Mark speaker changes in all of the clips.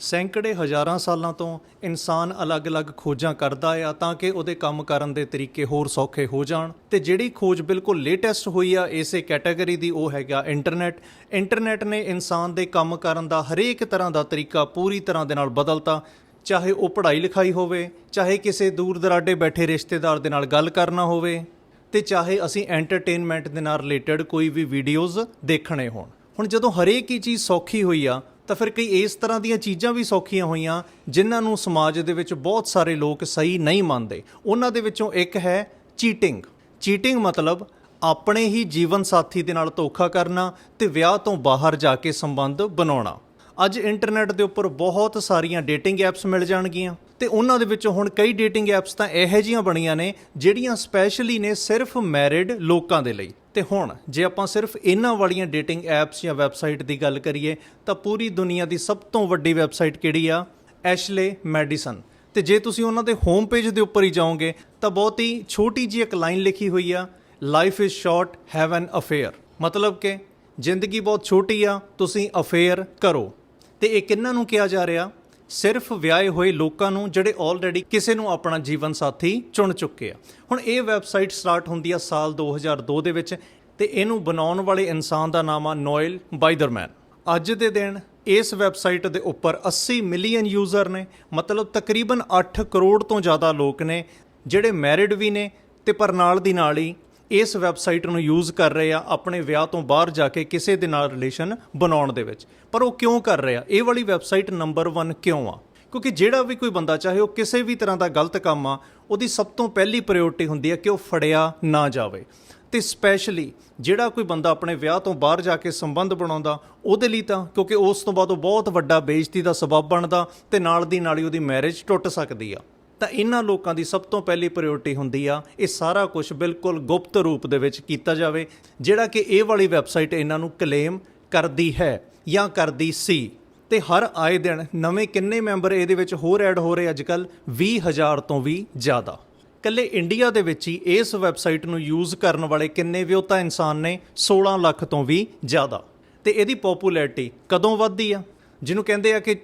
Speaker 1: ਸੈਂਕੜੇ ਹਜ਼ਾਰਾਂ ਸਾਲਾਂ ਤੋਂ ਇਨਸਾਨ ਅਲੱਗ-ਅਲੱਗ ਖੋਜਾਂ ਕਰਦਾ ਆ ਤਾਂ ਕਿ ਉਹਦੇ ਕੰਮ ਕਰਨ ਦੇ ਤਰੀਕੇ ਹੋਰ ਸੌਖੇ ਹੋ ਜਾਣ। ਤੇ ਜਿਹੜੀ ਖੋਜ ਬਿਲਕੁਲ ਲੇਟੈਸਟ ਹੋਈ ਆ, ਇਸੇ ਕੈਟਾਗਰੀ ਦੀ ਉਹ ਹੈਗਾ ਇੰਟਰਨੈਟ। ਇੰਟਰਨੈਟ ਨੇ ਇਨਸਾਨ ਦੇ ਕੰਮ ਕਰਨ ਦਾ ਹਰੇਕ ਤਰ੍ਹਾਂ ਦਾ ਤਰੀਕਾ ਪੂਰੀ ਤਰ੍ਹਾਂ ਦੇ ਨਾਲ ਬਦਲਤਾ। ਚਾਹੇ ਉਹ ਪੜ੍ਹਾਈ ਲਿਖਾਈ ਹੋਵੇ, ਚਾਹੇ ਕਿਸੇ ਦੂਰ ਦਰਾਡੇ ਬੈਠੇ ਰਿਸ਼ਤੇਦਾਰ ਦੇ ਨਾਲ ਗੱਲ ਕਰਨਾ ਹੋਵੇ, ਤੇ ਚਾਹੇ ਅਸੀਂ ਐਂਟਰਟੇਨਮੈਂਟ ਦੇ ਨਾਲ ਰਿਲੇਟਡ ਕੋਈ ਵੀ ਵੀਡੀਓਜ਼ ਦੇਖਣੇ ਹੋਣ। ਹੁਣ ਜਦੋਂ ਹਰੇਕ ਹੀ ਚੀਜ਼ ਸੌਖੀ ਹੋਈ ਆ ਤਾਂ ਫਿਰ ਕਈ ਇਸ ਤਰ੍ਹਾਂ ਦੀਆਂ ਚੀਜ਼ਾਂ ਵੀ ਸੌਖੀਆਂ ਹੋਈਆਂ ਜਿਨ੍ਹਾਂ ਨੂੰ ਸਮਾਜ ਦੇ ਵਿੱਚ ਬਹੁਤ ਸਾਰੇ ਲੋਕ ਸਹੀ ਨਹੀਂ ਮੰਨਦੇ। ਉਹਨਾਂ ਦੇ ਵਿੱਚੋਂ ਇੱਕ ਹੈ ਚੀਟਿੰਗ। ਚੀਟਿੰਗ ਮਤਲਬ ਆਪਣੇ ਹੀ ਜੀਵਨ ਸਾਥੀ ਦੇ ਨਾਲ ਧੋਖਾ ਕਰਨਾ ਤੇ ਵਿਆਹ ਤੋਂ ਬਾਹਰ ਜਾ ਕੇ ਸੰਬੰਧ ਬਣਾਉਣਾ। ਅੱਜ ਇੰਟਰਨੈਟ ਦੇ ਉੱਪਰ ਬਹੁਤ ਸਾਰੀਆਂ ਡੇਟਿੰਗ ਐਪਸ ਮਿਲ ਜਾਣਗੀਆਂ ਤੇ ਉਹਨਾਂ ਦੇ ਵਿੱਚੋਂ ਹੁਣ ਕਈ ਡੇਟਿੰਗ ਐਪਸ ਤਾਂ ਇਹੋ ਜਿਹੀਆਂ ਬਣੀਆਂ ਨੇ ਜਿਹੜੀਆਂ ਸਪੈਸ਼ਲੀ ਨੇ ਸਿਰਫ ਮੈਰਿਡ ਲੋਕਾਂ ਦੇ ਲਈ। ਤੇ ਹੁਣ, ਜੇ ਆਪਾਂ ਸਿਰਫ ਇਹਨਾਂ ਵਾਲੀਆਂ ਡੇਟਿੰਗ ਐਪਸ ਜਾਂ ਵੈਬਸਾਈਟ ਦੀ ਗੱਲ ਕਰੀਏ, ਤਾਂ ਪੂਰੀ ਦੁਨੀਆ ਦੀ ਸਭ ਤੋਂ ਵੱਡੀ ਵੈਬਸਾਈਟ ਕਿਹੜੀ ਆ? ਐਸ਼ਲੇ ਮੈਡੀਸਨ ਤੇ ਜੇ ਤੁਸੀਂ ਉਹਨਾਂ ਦੇ ਹੋਮ ਪੇਜ ਦੇ ਉੱਪਰ ਹੀ ਜਾਓਗੇ, ਤਾਂ ਬਹੁਤ ਹੀ ਛੋਟੀ ਜਿਹੀ ਇੱਕ ਲਾਈਨ ਲਿਖੀ ਹੋਈ ਆ life is short have an affair ਮਤਲਬ ਕਿ ਜ਼ਿੰਦਗੀ ਬਹੁਤ ਛੋਟੀ ਆ, ਤੁਸੀਂ ਅਫੇਅਰ ਕਰੋ। ਤੇ ਇਹ ਕਿੰਨਾਂ ਨੂੰ ਕਿਹਾ ਜਾ ਰਿਹਾ? ਸਿਰਫ ਵਿਆਹੇ ਹੋਏ ਲੋਕਾਂ ਨੂੰ ਜਿਹੜੇ ਆਲਰੇਡੀ ਕਿਸੇ ਨੂੰ ਆਪਣਾ ਜੀਵਨ ਸਾਥੀ ਚੁਣ ਚੁੱਕੇ ਆ। ਹੁਣ ਇਹ ਵੈਬਸਾਈਟ ਸਟਾਰਟ ਹੁੰਦੀ ਆ ਸਾਲ 2002 ਦੇ ਵਿੱਚ ਤੇ ਇਹਨੂੰ ਬਣਾਉਣ ਵਾਲੇ ਇਨਸਾਨ ਦਾ ਨਾਮ ਆ ਨੋਇਲ ਬਾਈਦਰਮੈਨ। ਅੱਜ ਦੇ ਦਿਨ ਇਸ ਵੈਬਸਾਈਟ ਦੇ ਉੱਪਰ 80 ਮਿਲੀਅਨ ਯੂਜ਼ਰ ਨੇ, ਮਤਲਬ ਤਕਰੀਬਨ 8 ਕਰੋੜ ਤੋਂ ਜ਼ਿਆਦਾ ਲੋਕ ਨੇ, ਜਿਹੜੇ ਮੈਰਿਡ ਵੀ ਨੇ ਤੇ ਪਰ ਨਾਲ ਦੀ ਨਾਲ ਹੀ ਇਸ ਵੈਬਸਾਈਟ ਨੂੰ ਯੂਜ਼ ਕਰ ਰਹੇ ਆ ਆਪਣੇ ਵਿਆਹ ਤੋਂ ਬਾਹਰ ਜਾ ਕੇ ਕਿਸੇ ਦੇ ਨਾਲ ਰਿਲੇਸ਼ਨ ਬਣਾਉਣ ਦੇ ਵਿੱਚ। ਪਰ ਉਹ ਕਿਉਂ ਕਰ ਰਹੇ ਆ? ਇਹ ਵਾਲੀ ਵੈਬਸਾਈਟ ਨੰਬਰ 1 ਕਿਉਂ ਆ? ਕਿਉਂਕਿ ਜਿਹੜਾ ਵੀ ਕੋਈ ਬੰਦਾ, ਚਾਹੇ ਉਹ ਕਿਸੇ ਵੀ ਤਰ੍ਹਾਂ ਦਾ ਗਲਤ ਕੰਮ ਆ, ਉਹਦੀ ਸਭ ਤੋਂ ਪਹਿਲੀ ਪ੍ਰਾਇੋਰਟੀ ਹੁੰਦੀ ਹੈ ਕਿ ਉਹ ਫੜਿਆ ਨਾ ਜਾਵੇ। ਤੇ ਸਪੈਸ਼ਲੀ ਜਿਹੜਾ ਕੋਈ ਬੰਦਾ ਆਪਣੇ ਵਿਆਹ ਤੋਂ ਬਾਹਰ ਜਾ ਕੇ ਸੰਬੰਧ ਬਣਾਉਂਦਾ, ਉਹਦੇ ਲਈ ਤਾਂ, ਕਿਉਂਕਿ ਉਸ ਤੋਂ ਬਾਅਦ ਉਹ ਬਹੁਤ ਵੱਡਾ ਬੇਇੱਜ਼ਤੀ ਦਾ ਸਬਬ ਬਣਦਾ ਤੇ ਨਾਲ ਦੀ ਨਾਲ ਹੀ ਉਹਦੀ ਮੈਰਿਜ ਟੁੱਟ ਸਕਦੀ ਆ। ਤਾਂ ਇਹਨਾਂ ਲੋਕਾਂ ਦੀ ਸਭ ਤੋਂ ਪਹਿਲੀ ਪ੍ਰਾਇੋਰਟੀ ਹੁੰਦੀ ਆ, ਇਹ ਸਾਰਾ ਕੁਝ ਬਿਲਕੁਲ ਗੁਪਤ ਰੂਪ ਦੇ ਵਿੱਚ ਕੀਤਾ ਜਾਵੇ, ਜਿਹੜਾ ਕਿ ਇਹ ਵਾਲੀ ਵੈਬਸਾਈਟ ਇਹਨਾਂ ਨੂੰ ਕਲੇਮ ਕਰਦੀ ਹੈ ਜਾਂ ਕਰਦੀ ਸੀ। ਤੇ ਹਰ ਆਏ ਦਿਨ ਨਵੇਂ ਕਿੰਨੇ ਮੈਂਬਰ ਇਹਦੇ ਵਿੱਚ ਹੋਰ ਐਡ ਹੋ ਰਹੇ ਅੱਜਕੱਲ 20000 ਤੋਂ ਵੀ ਜ਼ਿਆਦਾ। ਕੱਲੇ ਇੰਡੀਆ ਦੇ ਵਿੱਚ ਹੀ ਇਸ ਵੈਬਸਾਈਟ ਨੂੰ ਯੂਜ਼ ਕਰਨ ਵਾਲੇ ਕਿੰਨੇ ਵਿਅਹਤਾ ਇਨਸਾਨ ਨੇ? 16 ਲੱਖ ਤੋਂ ਵੀ ਜ਼ਿਆਦਾ। ਤੇ ਇਹਦੀ ਪਪੂਲੈਰਿਟੀ ਕਦੋਂ ਵੱਧਦੀ ਆ? ਜਿਹਨੂੰ ਕਹਿੰਦੇ ਆ ਕਿ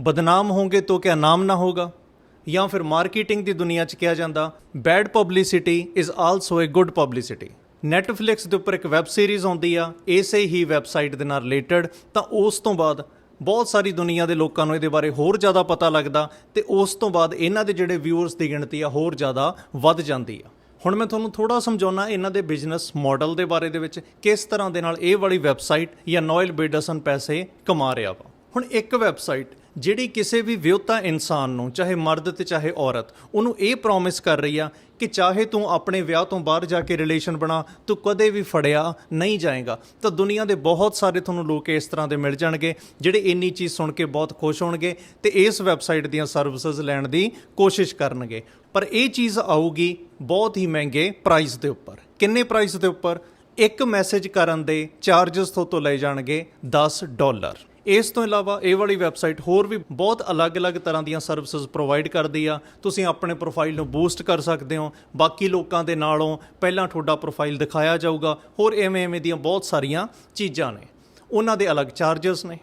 Speaker 1: ਬਦਨਾਮ ਹੋਗੇ ਤਾਂ ਕਿਆ ਨਾਮ ਨਾ ਹੋਗਾ ਜਾਂ ਫਿਰ ਮਾਰਕੀਟਿੰਗ ਦੀ ਦੁਨੀਆ 'ਚ ਕਿਹਾ ਜਾਂਦਾ bad publicity is also a good publicity Netflix ਦੇ ਉੱਪਰ ਇੱਕ ਵੈਬ ਸੀਰੀਜ਼ ਆਉਂਦੀ ਆ, ਇਸੇ ਹੀ ਵੈਬਸਾਈਟ ਦੇ ਨਾਲ ਰਿਲੇਟਡ ਤਾਂ ਉਸ ਤੋਂ ਬਾਅਦ ਬਹੁਤ ਸਾਰੀ ਦੁਨੀਆ ਦੇ ਲੋਕਾਂ ਨੂੰ ਇਹਦੇ ਬਾਰੇ ਹੋਰ ਜ਼ਿਆਦਾ ਪਤਾ ਲੱਗਦਾ ਤੇ ਉਸ ਤੋਂ ਬਾਅਦ ਇਹਨਾਂ ਦੇ ਜਿਹੜੇ ਵਿਊਅਰਸ ਦੀ ਗਿਣਤੀ ਆ ਹੋਰ ਜ਼ਿਆਦਾ ਵੱਧ ਜਾਂਦੀ ਆ। ਹੁਣ ਮੈਂ ਤੁਹਾਨੂੰ ਥੋੜਾ ਸਮਝਾਉਣਾ ਇਹਨਾਂ ਦੇ ਬਿਜ਼ਨਸ ਮਾਡਲ ਦੇ ਬਾਰੇ ਦੇ ਵਿੱਚ, ਕਿਸ ਤਰ੍ਹਾਂ ਦੇ ਨਾਲ ਇਹ ਵਾਲੀ ਵੈਬਸਾਈਟ ਜਾਂ ਨੋਇਲ ਬੇਡਸਨ ਪੈਸੇ ਕਮਾ ਰਿਹਾ ਵਾ। ਹੁਣ ਇੱਕ ਵੈਬਸਾਈਟ ਜਿਹੜੀ ਕਿਸੇ ਵੀ ਵਿਅਹਤਾ ਇਨਸਾਨ ਨੂੰ, ਚਾਹੇ ਮਰਦ ਤੇ ਚਾਹੇ ਔਰਤ, ਉਹਨੂੰ ਇਹ ਪ੍ਰੋਮਿਸ ਕਰ ਰਹੀ ਆ ਕਿ ਚਾਹੇ ਤੂੰ ਆਪਣੇ ਵਿਆਹ ਤੋਂ ਬਾਹਰ ਜਾ ਕੇ ਰਿਲੇਸ਼ਨ ਬਣਾ, ਤੂੰ ਕਦੇ ਵੀ ਫੜਿਆ ਨਹੀਂ ਜਾਏਗਾ। ਤਾਂ ਦੁਨੀਆ ਦੇ ਬਹੁਤ ਸਾਰੇ ਤੁਹਾਨੂੰ ਲੋਕ ਇਸ ਤਰ੍ਹਾਂ ਦੇ ਮਿਲ ਜਾਣਗੇ, ਜਿਹੜੇ ਇੰਨੀ ਚੀਜ਼ ਸੁਣ ਕੇ ਬਹੁਤ ਖੁਸ਼ ਹੋਣਗੇ ਤੇ ਇਸ ਵੈਬਸਾਈਟ ਦੀਆਂ ਸਰਵਿਸਿਜ਼ ਲੈਣ ਦੀ ਕੋਸ਼ਿਸ਼ ਕਰਨਗੇ। ਪਰ ਇਹ ਚੀਜ਼ ਆਊਗੀ ਬਹੁਤ ਹੀ ਮਹਿੰਗੇ ਪ੍ਰਾਈਸ ਦੇ ਉੱਪਰ। ਕਿੰਨੇ ਪ੍ਰਾਈਸ ਦੇ ਉੱਪਰ? ਇੱਕ ਮੈਸੇਜ ਕਰਨ ਦੇ ਚਾਰजेस ਤੋਂ ਤੋਂ ਲਏ ਜਾਣਗੇ 10 ਡਾਲਰ ਇਸ ਤੋਂ ਇਲਾਵਾ ਇਹ ਵਾਲੀ ਵੈਬਸਾਈਟ ਹੋਰ ਵੀ ਬਹੁਤ ਅਲੱਗ-ਅਲੱਗ ਤਰ੍ਹਾਂ ਦੀਆਂ ਸਰਵਿਸਿਜ਼ ਪ੍ਰੋਵਾਈਡ ਕਰਦੀ ਆ। ਤੁਸੀਂ ਆਪਣੇ ਪ੍ਰੋਫਾਈਲ ਨੂੰ ਬੂਸਟ ਕਰ ਸਕਦੇ ਹੋ। ਬਾਕੀ ਲੋਕਾਂ ਦੇ ਨਾਲੋਂ ਪਹਿਲਾਂ ਤੁਹਾਡਾ ਪ੍ਰੋਫਾਈਲ ਦਿਖਾਇਆ ਜਾਊਗਾ। ਹੋਰ ਐਵੇਂ ਐਵੇਂ ਦੀਆਂ ਬਹੁਤ ਸਾਰੀਆਂ ਚੀਜ਼ਾਂ ਨੇ। ਉਹਨਾਂ ਦੇ ਅਲੱਗ ਚਾਰजेस ਨੇ।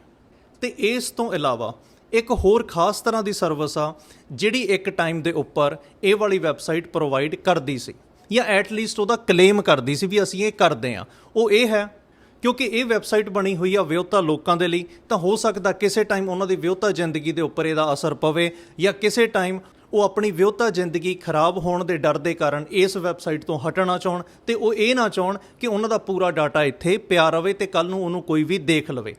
Speaker 1: ਤੇ ਇਸ ਤੋਂ ਇਲਾਵਾ ਇੱਕ ਹੋਰ ਖਾਸ ਤਰ੍ਹਾਂ ਦੀ ਸਰਵਿਸ ਆ, ਜਿਹੜੀ ਇੱਕ ਟਾਈਮ ਦੇ ਉੱਪਰ ਇਹ ਵਾਲੀ ਵੈਬਸਾਈਟ ਪ੍ਰੋਵਾਈਡ ਕਰਦੀ ਸੀ। ਜਾਂ ਐਟ ਲੀਸਟ ਉਹਦਾ ਕਲੇਮ ਕਰਦੀ ਸੀ ਵੀ ਅਸੀਂ ਇਹ ਕਰਦੇ ਆ ਉਹ ਇਹ ਹੈ ਕਿਉਂਕਿ ਇਹ ਵੈਬਸਾਈਟ ਬਣੀ ਹੋਈ ਆ ਵਿਅਹਤਾ ਲੋਕਾਂ ਦੇ ਲਈ, ਤਾਂ ਹੋ ਸਕਦਾ ਕਿਸੇ ਟਾਈਮ ਉਹਨਾਂ ਦੀ ਵਿਅਹਤਾ ਜ਼ਿੰਦਗੀ ਦੇ ਉੱਪਰ ਇਹਦਾ ਅਸਰ ਪਵੇ ਜਾਂ ਕਿਸੇ ਟਾਈਮ ਉਹ ਆਪਣੀ ਵਿਅਹਤਾ ਜ਼ਿੰਦਗੀ ਖਰਾਬ ਹੋਣ ਦੇ ਡਰ ਦੇ ਕਾਰਨ ਇਸ ਵੈਬਸਾਈਟ ਤੋਂ ਹਟਣਾ ਚਾਹਣ ਤੇ ਉਹ ਇਹ ਨਾ ਚਾਹਣ ਕਿ ਉਹਨਾਂ ਦਾ ਪੂਰਾ ਡਾਟਾ ਇੱਥੇ ਪਿਆ ਰਵੇ ਤੇ ਕੱਲ ਨੂੰ ਉਹਨੂੰ ਕੋਈ ਵੀ ਦੇਖ ਲਵੇ।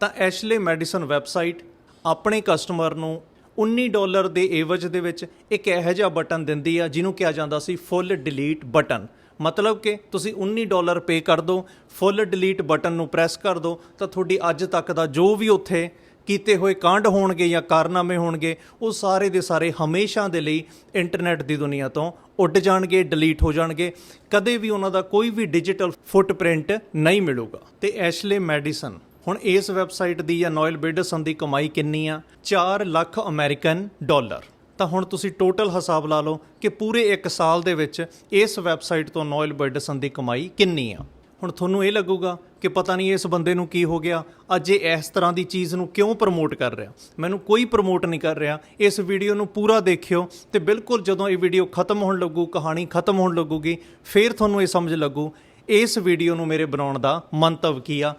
Speaker 1: ਤਾਂ ਐਸ਼ਲੇ ਮੈਡੀਸਨ ਵੈਬਸਾਈਟ ਆਪਣੇ ਕਸਟਮਰ ਨੂੰ 19 ਡਾਲਰ ਦੇ ਏਵਜ ਦੇ ਵਿੱਚ ਇੱਕ ਇਹੋ ਜਿਹਾ ਬਟਨ ਦਿੰਦੀ ਆ, ਜਿਹਨੂੰ ਕਿਹਾ ਜਾਂਦਾ ਸੀ ਫੁੱਲ ਡਿਲੀਟ ਬਟਨ। ਮਤਲਬ ਕਿ ਤੁਸੀਂ 19 ਡਾਲਰ ਪੇ ਕਰ ਦਿਓ ਫੁੱਲ ਡਿਲੀਟ ਬਟਨ ਨੂੰ ਪ੍ਰੈਸ ਕਰ ਦਿਓ ਤਾਂ ਤੁਹਾਡੀ ਅੱਜ ਤੱਕ ਦਾ ਜੋ ਵੀ ਉੱਥੇ ਕੀਤੇ ਹੋਏ ਕਾਂਡ ਹੋਣਗੇ ਜਾਂ ਕਾਰਨਾਮੇ ਹੋਣਗੇ, ਉਹ ਸਾਰੇ ਦੇ ਸਾਰੇ ਹਮੇਸ਼ਾ ਦੇ ਲਈ ਇੰਟਰਨੈਟ ਦੀ ਦੁਨੀਆ ਤੋਂ ਉੱਡ ਜਾਣਗੇ ਡਿਲੀਟ ਹੋ ਜਾਣਗੇ। ਕਦੇ ਵੀ ਉਹਨਾਂ ਦਾ ਕੋਈ ਵੀ ਡਿਜੀਟਲ ਫੁੱਟਪ੍ਰਿੰਟ ਨਹੀਂ ਮਿਲੂਗਾ। ਤੇ ਐਸ਼ਲੇ ਮੈਡੀਸਨ, ਹੁਣ ਇਸ ਵੈਬਸਾਈਟ ਦੀ ਜਾਂ ਨੋਇਲ ਬਿਡਸਨ ਦੀ ਕਮਾਈ ਕਿੰਨੀ ਆ? 4 ਲੱਖ ਅਮਰੀਕਨ ਡਾਲਰ। ਤਾਂ ਹੁਣ ਤੁਸੀਂ ਟੋਟਲ ਹਿਸਾਬ ਲਾ ਲਓ ਕਿ ਪੂਰੇ 1 ਸਾਲ ਦੇ ਵਿੱਚ ਇਸ ਵੈਬਸਾਈਟ ਤੋਂ ਨੋਇਲ ਬਿਡਸਨ ਦੀ ਕਮਾਈ ਕਿੰਨੀ ਆ? ਹੁਣ ਤੁਹਾਨੂੰ ਇਹ ਲੱਗੂਗਾ ਕਿ ਪਤਾ ਨਹੀਂ ਇਸ ਬੰਦੇ ਨੂੰ ਕੀ ਹੋ ਗਿਆ, ਅੱਜ ਇਹ ਇਸ ਤਰ੍ਹਾਂ ਦੀ ਚੀਜ਼ ਨੂੰ ਕਿਉਂ ਪ੍ਰਮੋਟ ਕਰ ਰਿਹਾ? ਮੈਨੂੰ ਕੋਈ ਪ੍ਰਮੋਟ ਨਹੀਂ ਕਰ ਰਿਹਾ। ਇਸ ਵੀਡੀਓ ਨੂੰ ਪੂਰਾ ਦੇਖਿਓ ਤੇ ਬਿਲਕੁਲ ਜਦੋਂ ਇਹ ਵੀਡੀਓ ਖਤਮ ਹੋਣ ਲੱਗੂ, ਕਹਾਣੀ ਖਤਮ ਹੋਣ ਲੱਗੂਗੀ, ਫਿਰ ਤੁਹਾਨੂੰ ਇਹ ਸਮਝ ਲੱਗੂ, ਇਸ ਵੀਡੀਓ ਨੂੰ ਮੇਰੇ ਬਣਾਉਣ ਦਾ ਮੰਤਵ ਕੀ ਆ?